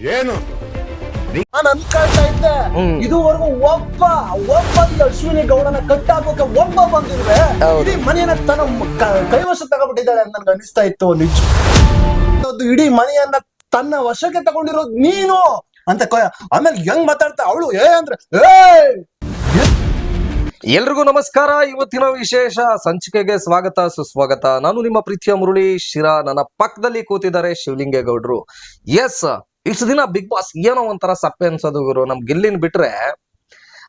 ಏನು? ನಾನು ಅನ್ಕೊಳ್ತಾ ಇದ್ದೆ. ಇದುವರೆಗೂ ಒಬ್ಬ ಒಬ್ಬ ಈ ಅಶ್ವಿನಿ ಗೌಡನ ಕಟ್ಟಾಕೋಕೆ ಒಬ್ಬ ಬಂದಿಲ್ವೇ? ಹೌದು. ಇಡೀ ಮನೆಯನ್ನ ತನ್ನ ಕ- ಕೈವಶ ತಗೊಂಡ್ಬಿಟ್ಟಿದ್ದಾಳೆ ಅಂತ ನನ್ಗೆ ಅನಿಸ್ತಾ ಇತ್ತು ನಿಜ ಅದು ಇಡೀ ಮನೆಯನ್ನ ತನ್ನ ವಶಕ್ಕೆ ತಗೊಂಡಿರೋದು ನೀನು ಅಂತ ಕ- ಆಮೇಲೆ ಹೆಂಗ್ ಮಾತಾಡ್ತಾ ಅವಳು? ಏ ಅಂದ್ರೆ ಏ! ಎಲ್ರಿಗೂ ನಮಸ್ಕಾರ. ಇವತ್ತಿನ ವಿಶೇಷ ಸಂಚಿಕೆಗೆ ಸ್ವಾಗತ ಸುಸ್ವಾಗತ. ನಾನು ನಿಮ್ಮ ಪ್ರೀತಿಯ ಮುರುಳಿ ಶಿರಾ. ನನ್ನ ಪಕ್ಕದಲ್ಲಿ ಕೂತಿದ್ದಾರೆ ಶಿವಲಿಂಗೇಗೌಡರು. ಎಸ್ ಇಷ್ಟು ದಿನ ಬಿಗ್ ಬಾಸ್ ಏನೋ ಒಂಥರ ಸಪ್ಪೆ ಅನ್ಸೋದು ಗುರು. ನಮ್ ಗಿಲ್ಲಿನ್ ಬಿಟ್ರೆ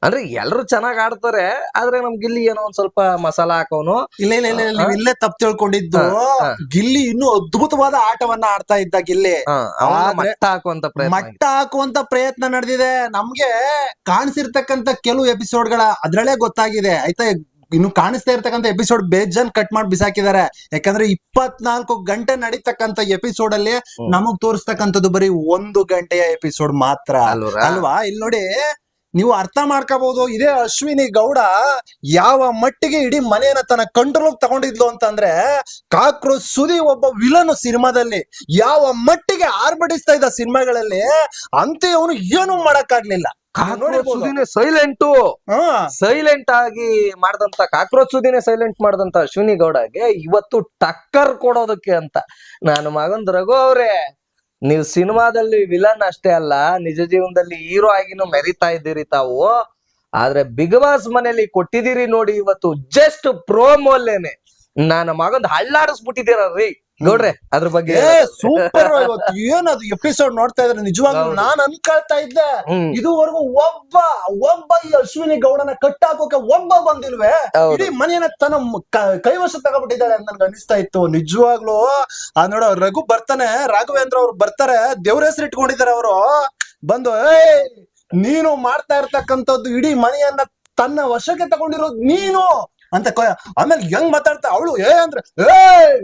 ಅಂದ್ರೆ ಎಲ್ರು ಚೆನ್ನಾಗ್ ಆಡ್ತಾರೆ ಆದ್ರೆ ನಮ್ ಗಿಲ್ಲಿ ಏನೋ ಒಂದ್ ಸ್ವಲ್ಪ ಮಸಾಲ ಹಾಕೋನು. ಇಲ್ಲ ಇಲ್ಲ ಇಲ್ಲ ಇಲ್ಲ, ನೀವು ಇಲ್ಲೇ ತಪ್ಪು ತಿಳ್ಕೊಂಡಿದ್ದು. ಗಿಲ್ಲಿ ಇನ್ನೂ ಅದ್ಭುತವಾದ ಆಟವನ್ನ ಆಡ್ತಾ ಇದ್ದ ಗಿಲ್ಲಿ. ಮಟ್ಟ ಹಾಕುವಂತ ಪ್ರಯತ್ನ ಮಟ್ಟ ಹಾಕುವಂತ ಪ್ರಯತ್ನ ನಡೆದಿದೆ. ನಮ್ಗೆ ಕಾಣಿಸಿರ್ತಕ್ಕಂತ ಕೆಲವು ಎಪಿಸೋಡ್ಗಳ ಅದ್ರಲ್ಲೇ ಗೊತ್ತಾಗಿದೆ. ಆಯ್ತಾ? ಇನ್ನು ಕಾಣಿಸ್ತಾ ಇರ್ತಕ್ಕಂಥ ಎಪಿಸೋಡ್ ಬೇಜನ್ ಕಟ್ ಮಾಡಿ ಬಿಸಾಕಿದ್ದಾರೆ. ಯಾಕಂದ್ರೆ ಇಪ್ಪತ್ನಾಲ್ಕು ಗಂಟೆ ನಡೀತಕ್ಕಂತ ಎಪಿಸೋಡ್ ಅಲ್ಲಿ. ನಮಗ್ ತೋರಿಸ್ತಕ್ಕಂಥದ್ದು ಬರೀ ಒಂದು ಗಂಟೆಯ ಎಪಿಸೋಡ್ ಮಾತ್ರ? ಅಲ್ವಾ? ಇಲ್ಲಿ ನೋಡಿ ನೀವು ಅರ್ಥ ಮಾಡ್ಕೋಬಹುದು ಇದೇ ಅಶ್ವಿನಿ ಗೌಡ ಯಾವ ಮಟ್ಟಿಗೆ ಇಡೀ ಮನೆಯನ್ನ ತನ್ನ ಕಂಟ್ರೋಲ್ ತಗೊಂಡಿದ್ಲು ಅಂತಂದ್ರೆ ಕಾಕ್ರೋಚ್ ಸುದಿ ಒಬ್ಬ ವಿಲನ್ ಸಿನಿಮಾದಲ್ಲಿ ಯಾವ ಮಟ್ಟಿಗೆ ಆರ್ಭಟಿಸ್ತಾ ಇದ್ದ ಸಿನಿಮಾಗಳಲ್ಲಿ ಅಂತೆ ಅವನು ಏನು ಮಾಡಕ್ಕಾಗ್ಲಿಲ್ಲ. ನೋಡಿರ್ಬೋದು. ಸುದಿನೇ ಸೈಲೆಂಟ್ ಸೈಲೆಂಟ್ ಆಗಿ ಮಾಡ್ದಂತ ಕಾಕ್ರೋಚ್ ಸುದಿನೇ ಸೈಲೆಂಟ್ ಮಾಡ್ದಂತ ಅಶ್ವಿನಿ ಗೌಡಗೆ ಇವತ್ತು ಟಕ್ಕರ್ ಕೊಡೋದಕ್ಕೆ ಅಂತ. ನಾನು ಮಗನ್ ರಘು ಅವ್ರೆ ನೀವು ಸಿನಿಮಾದಲ್ಲಿ ವಿಲನ್ ಅಷ್ಟೇ ಅಲ್ಲ ನಿಜ ಜೀವನದಲ್ಲಿ ಹೀರೋ ಆಗಿನೂ ಮೆರಿತಾ ಇದ್ದೀರಿ ತಾವು. ಆದ್ರೆ ಬಿಗ್ ಬಾಸ್ ಮನೇಲಿ ಕೊಟ್ಟಿದ್ದೀರಿ ನೋಡಿ ಇವತ್ತು ಜಸ್ಟ್ ಪ್ರೋಮೋಲ್ಲೇನೆ ನನ್ನ ಮಗಂದ್ ಹಳ್ಳಾಡಿಸ್ಬಿಟ್ಟಿದ್ದೀರಿ ಗೌಡ್ರೆ ಅದ್ರ ಬಗ್ಗೆ ಸೂಪರ್ ಏನದು ಎಪಿಸೋಡ್ ನೋಡ್ತಾ ಇದ್ರೆ ನಿಜವಾಗ್ಲೂ. ನಾನ್ ಅನ್ಕೊಳ್ತಾ ಇದ್ದೆ. ಇದುವರೆಗೂ ಒಬ್ಬ ಒಬ್ಬ ಈ ಅಶ್ವಿನಿ ಗೌಡನ ಕಟ್ ಹಾಕೋಕೆ ಒಬ್ಬ ಬಂದಿಲ್ವೇ. ಇಡೀ ಮನೆಯನ್ನ ತನ್ನ ಕೈವಶ ತಗೊಬಿಟ್ಟಿದ್ದಾಳೆ ಅಂತ ನನ್ಗೆ ಅನಿಸ್ತಾ ಇತ್ತು. ನಿಜವಾಗ್ಲೂ. ಆ ನೋಡೋ ರಘು ಬರ್ತಾನೆ. ರಾಘವೇಂದ್ರ ಅವ್ರು ಬರ್ತಾರೆ. ದೇವ್ರ ಹೆಸರು ಇಟ್ಕೊಂಡಿದ್ದಾರೆ ಅವರು. ಬಂದು ಏಯ್ ನೀನು ಮಾಡ್ತಾ ಇರ್ತಕ್ಕಂಥದ್ದು ಇಡೀ ಮನೆಯನ್ನ ತನ್ನ ವಶಕ್ಕೆ ತಗೊಂಡಿರೋದು ನೀನು. ಅಂತ ಆಮೇಲೆ ಹೆಂಗ್ ಮಾತಾಡ್ತಾ ಅವಳು ಏ ಅಂದ್ರೆ ಏಯ್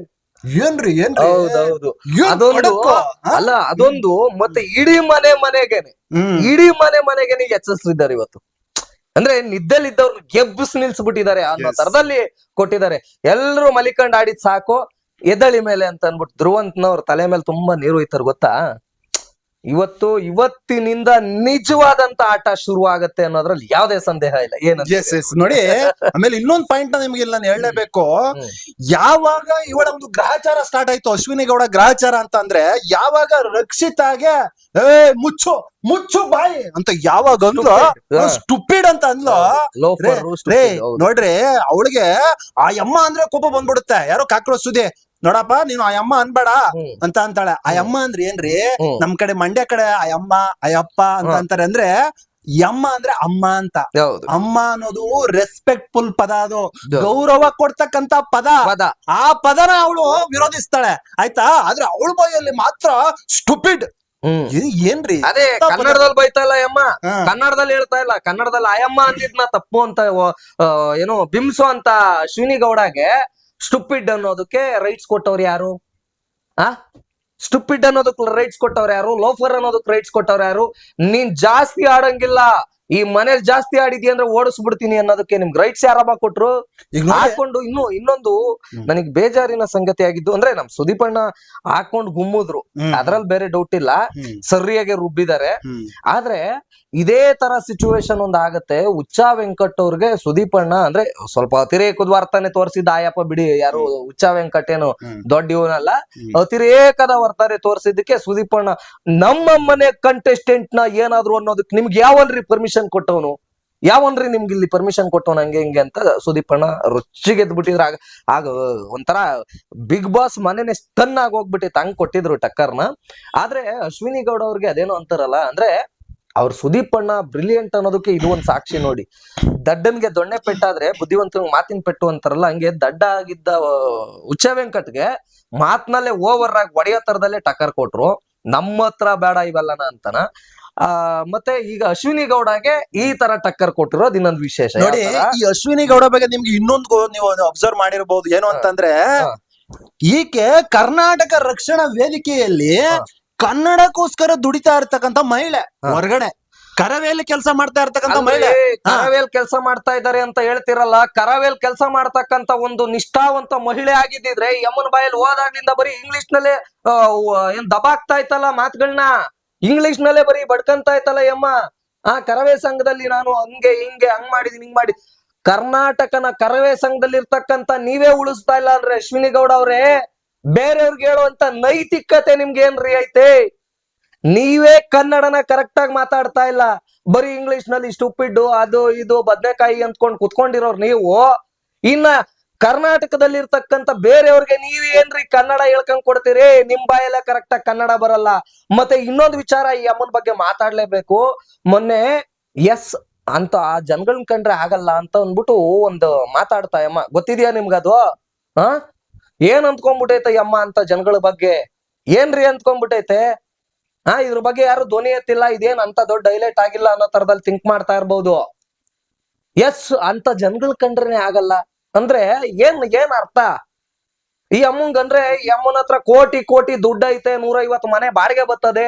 ಏನ್ರಿ ಏನ್ರಿ? ಹೌದೌದು. ಅದೊಂದು ಅಲ್ಲ ಅದೊಂದು ಮತ್ತೆ ಇಡೀ ಮನೆ ಮನೆಗೆನೆ. ಇಡೀ ಮನೆ ಮನೆಗೆನೆ ಎಚ್ಚರಿಸಿದ್ದಾರೆ ಇವತ್ತು. ಅಂದ್ರೆ ನಿದ್ದೆಲಿದ್ದವ್ರನ್ನ ಗೆಬ್ಬಿಸ್ ನಿಲ್ಸ್ಬಿಟ್ಟಿದ್ದಾರೆ ಅನ್ನೋ ತರದಲ್ಲಿ ಕೊಟ್ಟಿದ್ದಾರೆ. ಎಲ್ರು ಮಲಿಕಂಡ್ ಆಡಿದ್ ಸಾಕು. ಎದಳಿ ಮೇಲೆ ಅಂತ ಅನ್ಬಿಟ್ಟು ಧ್ರುವಂತನವ್ರ ತಲೆ ಮೇಲೆ ತುಂಬಾ ನೀರು ಹೋಯ್ತಾರ ಗೊತ್ತಾ? ಇವತ್ತು ಇವತ್ತಿನಿಂದ ನಿಜವಾದಂತ ಆಟ ಶುರು ಆಗತ್ತೆ ಅನ್ನೋದ್ರಲ್ಲಿ ಯಾವ್ದೇ ಸಂದೇಹ ಇಲ್ಲ. ಏನು ಎಸ್ ಎಸ್ ನೋಡಿ ಆಮೇಲೆ ಇನ್ನೊಂದ್ ಪಾಯಿಂಟ್ ನಿಮ್ಗೆ ಇಲ್ಲಿ ನಾನು ಹೇಳಲೇಬೇಕು. ಯಾವಾಗ ಇವಳ ಒಂದು ಗ್ರಹಚಾರ ಸ್ಟಾರ್ಟ್ ಆಯ್ತು ಅಶ್ವಿನಿ ಗೌಡ ಗ್ರಹಚಾರ ಅಂತ ಅಂದ್ರೆ ಯಾವಾಗ ರಕ್ಷಿತಾಗೆ ಏ ಮುಚ್ಚು ಮುಚ್ಚು ಬಾಯಿ ಅಂತ ಯಾವಾಗ ಅಂದ್ಲು. ಸ್ಟುಪಿಡ್ ಅಂತ ಅಂದ್ಲೋ. ನೋಡ್ರಿ ಅವಳಿಗೆ ಆ ಯಮ್ಮ ಅಂದ್ರೆ ಕೋಪ ಬಂದ್ಬಿಡುತ್ತೆ. ಯಾರೋ ಕಾಕ್ರೋಚ್ ಸುದ್ದಿ. ನೋಡಪ್ಪ ನೀನು ಆ ಅಮ್ಮ ಅನ್ಬೇಡ ಅಂತ ಅಂತಾಳೆ. ಆ ಅಮ್ಮ ಅಂದ್ರೆ ಏನ್ರಿ. ನಮ್ ಕಡೆ ಮಂಡ್ಯ ಕಡೆ ಆ ಅಮ್ಮ ಅಯ್ಯಪ್ಪ ಯಪ್ಪ ಅಂತ ಅಂತಾರೆ ಅಂದ್ರೆ ಯಮ್ಮ ಅಂದ್ರೆ ಅಮ್ಮ ಅಂತ. ಅಮ್ಮ ಅನ್ನೋದು ರೆಸ್ಪೆಕ್ಟ್ಫುಲ್ ಪದ ಅದು. ಗೌರವ ಕೊಡ್ತಕ್ಕಂತ ಪದ. ಆ ಪದನ ಅವಳು ವಿರೋಧಿಸ್ತಾಳೆ. ಆಯ್ತಾ? ಆದ್ರೆ ಅವಳ ಬಾಯಲ್ಲಿ ಮಾತ್ರ ಸ್ಟುಪಿಡ್ ಏನ್ರಿ? ಅದೇ ಕನ್ನಡದಲ್ಲಿ ಬೈತಾ ಇಲ್ಲ ಅಮ್ಮ. ಕನ್ನಡದಲ್ಲಿ ಹೇಳ್ತಾ ಇಲ್ಲ. ಕನ್ನಡದಲ್ಲಿ ಅಯಮ್ಮ ಅಂದಿದ್ನ ತಪ್ಪು ಅಂತ ಏನು ಬಿಂಸು ಅಂತ ಅಶ್ವಿನಿ ಗೌಡಗೆ ಸ್ಟುಪಿಡ್ ಅನ್ನೋದಕ್ಕೆ ರೈಟ್ಸ್ ಕೊಟ್ಟವ್ರು ಯಾರು? ಆ? ಸ್ಟುಪಿಡ್ ಅನ್ನೋದಕ್ಕೆ ರೈಟ್ಸ್ ಕೊಟ್ಟವ್ರು ಯಾರು? ಲೋಫರ್ ಅನ್ನೋದಕ್ಕೆ ರೈಟ್ಸ್ ಕೊಟ್ಟವ್ರು ಯಾರು? ನೀನ್ ಜಾಸ್ತಿ ಆಡಂಗಿಲ್ಲ. ಈ ಮನೇಲಿ ಜಾಸ್ತಿ ಆಡಿದ್ಯ ಅಂದ್ರೆ ಓಡಿಸ್ಬಿಡ್ತೀನಿ ಅನ್ನೋದಕ್ಕೆ ನಿಮ್ಗೆ ರೈಟ್ಸ್ ಯಾರಮ್ಮ ಕೊಟ್ರು? ಹಾಕೊಂಡು ಇನ್ನು ಇನ್ನೊಂದು. ನನಗೆ ಬೇಜಾರಿನ ಸಂಗತಿ ಆಗಿದ್ದು ಅಂದ್ರೆ ನಮ್ ಸುದೀಪಣ್ಣ ಹಾಕೊಂಡು ಗುಮ್ಮುದ್ರು. ಅದ್ರಲ್ಲಿ ಬೇರೆ ಡೌಟ್ ಇಲ್ಲ. ಸರಿಯಾಗಿ ರುಬ್ಬಿದ್ದಾರೆ. ಆದ್ರೆ ಇದೇ ತರ ಸಿಚುವೇಶನ್ ಒಂದ್ ಆಗತ್ತೆ. ಉಚ್ಚಾ ವೆಂಕಟ್ ಅವ್ರಿಗೆ ಸುದೀಪಣ್ಣ ಅಂದ್ರೆ ಸ್ವಲ್ಪ ಅತಿರೇಕದ ವರ್ತನೆ ತೋರಿಸಿದ ಆಯಪ್ಪ ಬಿಡಿ. ಯಾರು ಉಚ್ಚಾ ವೆಂಕಟ್ ಏನು ದೊಡ್ಡ ಇವನಲ್ಲ. ಅತಿರೇಕದ ವರ್ತನೆ ತೋರಿಸಿದ್ದಕ್ಕೆ ಅಣ್ಣ ನಮ್ಮ ಮನೆ ಕಂಟೆಸ್ಟೆಂಟ್ನ ಏನಾದ್ರು ಅನ್ನೋದಕ್ಕೆ ನಿಮ್ಗೆ ಯಾವನ್ರಿ ಪರ್ಮಿಷನ್ ಕೊಟ್ಟವನು? ಯಾವನ್ರಿ ನಿಮ್ಗೆ ಇಲ್ಲಿ ಪರ್ಮಿಷನ್ ಕೊಟ್ಟವನು ಹಂಗೆ ಹಿಂಗೆ ಅಂತ ಸುದೀಪ್ ಅಣ್ಣ ರುಚಿಗೆ ಎದ್ಬಿಟ್ಟಿದ್ರ. ಆಗ ಆಗ ಒಂಥರ ಬಿಗ್ ಬಾಸ್ ಮನೆನೆ ಸ್ಟನ್ ಆಗಿ ಹೋಗ್ಬಿಟ್ಟಿತ್ತು. ಹಂಗ್ ಕೊಟ್ಟಿದ್ರು ಟಕ್ಕರ್ನ. ಆದ್ರೆ ಅಶ್ವಿನಿ ಗೌಡ ಅವ್ರಿಗೆ ಅದೇನೋ ಅಂತಾರಲ್ಲ ಅಂದ್ರೆ ಅವ್ರ ಸುದೀಪ್ ಅಣ್ಣ ಬ್ರಿಲಿಯಂಟ್ ಅನ್ನೋದಕ್ಕೆ ಇದು ಒಂದು ಸಾಕ್ಷಿ ನೋಡಿ. ದಡ್ಡನ್ಗೆ ದೊಣ್ಣೆ ಪೆಟ್ಟಾದ್ರೆ ಬುದ್ಧಿವಂತನಿಗೆ ಮಾತಿನ ಪೆಟ್ಟು ಅಂತಾರಲ್ಲ ಹಂಗೆ ದಡ್ಡ ಆಗಿದ್ದ ಉಚ್ಚ ವೆಂಕಟ್ಗೆ ಮಾತ್ನಲ್ಲೇ ಓವರ್ ಆಗಿ ಒಡೆಯೋ ತರದಲ್ಲೇ ಟಕ್ಕರ್ ಕೊಟ್ರು. ನಮ್ಮ ಹತ್ರ ಬೇಡ ಇವೆಲ್ಲನ ಅಂತನ. ಆ ಮತ್ತೆ ಈಗ ಅಶ್ವಿನಿ ಗೌಡಗೆ ಈ ತರ ಟಕ್ಕರ್ ಕೊಟ್ಟಿರೋದು ಇನ್ನೊಂದು ವಿಶೇಷ. ನೋಡಿ ಈ ಅಶ್ವಿನಿ ಗೌಡ ಬಗ್ಗೆ ನಿಮ್ಗೆ ಇನ್ನೊಂದು ನೀವು ಅಬ್ಸರ್ವ್ ಮಾಡಿರಬಹುದು ಏನು ಅಂತಂದ್ರೆ ಈಕೆ ಕರ್ನಾಟಕ ರಕ್ಷಣಾ ವೇದಿಕೆಯಲ್ಲಿ. ಕನ್ನಡಕ್ಕೋಸ್ಕರ ದುಡಿತಾ ಇರ್ತಕ್ಕಂತ ಮಹಿಳೆ. ಹೊರಗಡೆ. ಕರವೇಲಿ ಕೆಲಸ ಮಾಡ್ತಾ ಇರ್ತಕ್ಕಂತ ಮಹಿಳೆ. ಕರವೇಲ್ ಕೆಲಸ ಮಾಡ್ತಾ ಇದ್ದಾರೆ ಅಂತ ಹೇಳ್ತಿರಲ್ಲ ಕರವೇಲ್ ಕೆಲಸ ಮಾಡ್ತಕ್ಕಂತ ಒಂದು ನಿಷ್ಠಾವಂತ ಮಹಿಳೆ ಆಗಿದ್ದಿದ್ರೆ ಯಮನ್ ಬಾಯಲ್ಲಿ ಹೋದಾಗ್ಲಿಂದ ಬರೀ ಇಂಗ್ಲಿಷ್ ನಲ್ಲೇ ಏನ್ ದಬಾಕ್ತಾ ಇತ್ತಲ್ಲ ಮಾತುಗಳನ್ನ ಇಂಗ್ಲಿಷ್ ನಲ್ಲೇ ಬರೀ ಬಡ್ಕಂತ ಇತ್ತಲ್ಲ ಯಮ್ಮ? ಆ ಕರವೇ ಸಂಘದಲ್ಲಿ ನಾನು ಹಂಗೆ ಹಿಂಗೆ ಹಂಗ್ ಮಾಡಿದೀನಿ ಹಿಂಗ್ ಮಾಡಿ ಕರ್ನಾಟಕನ ಕರವೇ ಸಂಘದಲ್ಲಿ ಇರ್ತಕ್ಕಂತ ನೀವೇ ಉಳಿಸ್ತಾ ಇಲ್ಲ ಅಂದ್ರೆ ಅಶ್ವಿನಿ ಗೌಡ ಅವ್ರೆ ಬೇರೆಯವ್ರಿಗೆ ಹೇಳುವಂತ ನೈತಿಕತೆ ನಿಮ್ಗೆ ಏನ್ರಿ ಐತೆ? ನೀವೇ ಕನ್ನಡನ ಕರೆಕ್ಟ್ ಆಗಿ ಮಾತಾಡ್ತಾ ಇಲ್ಲ. ಬರೀ ಇಂಗ್ಲಿಷ್ನಲ್ಲಿ ಸ್ಟುಪಿಡ್ ಅದು ಇದು, ಬದ್ನೆಕಾಯಿ ಅಂತ್ಕೊಂಡು ಕುತ್ಕೊಂಡಿರೋರು ನೀವು. ಇನ್ನ ಕರ್ನಾಟಕದಲ್ಲಿ ಇರ್ತಕ್ಕಂತ ಬೇರೆಯವ್ರಿಗೆ ನೀವ್ ಏನ್ರಿ ಕನ್ನಡ ಹೇಳ್ಕೊಂಡ್ ಕೊಡ್ತೀರಿ? ನಿಮ್ ಬಾಯೆಲ್ಲ ಕರೆಕ್ಟ್ ಆಗಿ ಕನ್ನಡ ಬರಲ್ಲ. ಮತ್ತೆ ಇನ್ನೊಂದು ವಿಚಾರ ಈ ಅಮ್ಮನ ಬಗ್ಗೆ ಮಾತಾಡ್ಲೇಬೇಕು. ಮೊನ್ನೆ ಎಸ್ ಅಂತ ಆ ಜನಗಳನ್ನ ಕಂಡ್ರೆ ಆಗಲ್ಲ ಅಂತ ಅಂದ್ಬಿಟ್ಟು ಒಂದು ಮಾತಾಡ್ತಾ ಅಮ್ಮ. ಗೊತ್ತಿದ್ಯಾ ನಿಮ್ಗದು? ಹ ಏನ್ ಅಂದ್ಕೊಂಡ್ಬಿಟ್ಟೈತೆ ಯಮ್ಮ ಅಂತ ಜನಗಳ ಬಗ್ಗೆ? ಏನ್ರಿ ಅಂದ್ಕೊಂಡ್ಬಿಟ್ಟೈತೆ ಆ ಇದ್ರ ಬಗ್ಗೆ ಯಾರು ಧ್ವನಿ ಎತ್ತಿಲ್ಲ, ಇದೇನ್ ಅಂತ ದೊಡ್ಡ ಡೈಲೈಟ್ ಆಗಿಲ್ಲ ಅನ್ನೋ ತರದಲ್ಲಿ ಥಿಂಕ್ ಮಾಡ್ತಾ ಇರ್ಬೋದು. ಎಸ್ ಅಂತ ಜನಗಳ ಕಂಡ್ರೇನೆ ಆಗಲ್ಲ. ಅಂದ್ರೆ ಏನ್ ಏನ್ ಅರ್ಥ? ಈ ಅಮ್ಮಂಗ್ ಅಂದ್ರೆ ಈ ಅಮ್ಮನ ಹತ್ರ ಕೋಟಿ ಕೋಟಿ ದುಡ್ಡು ಐತೆ ನೂರೈವತ್ತು ಮನೆ ಬಾಡಿಗೆ ಬರ್ತದೆ.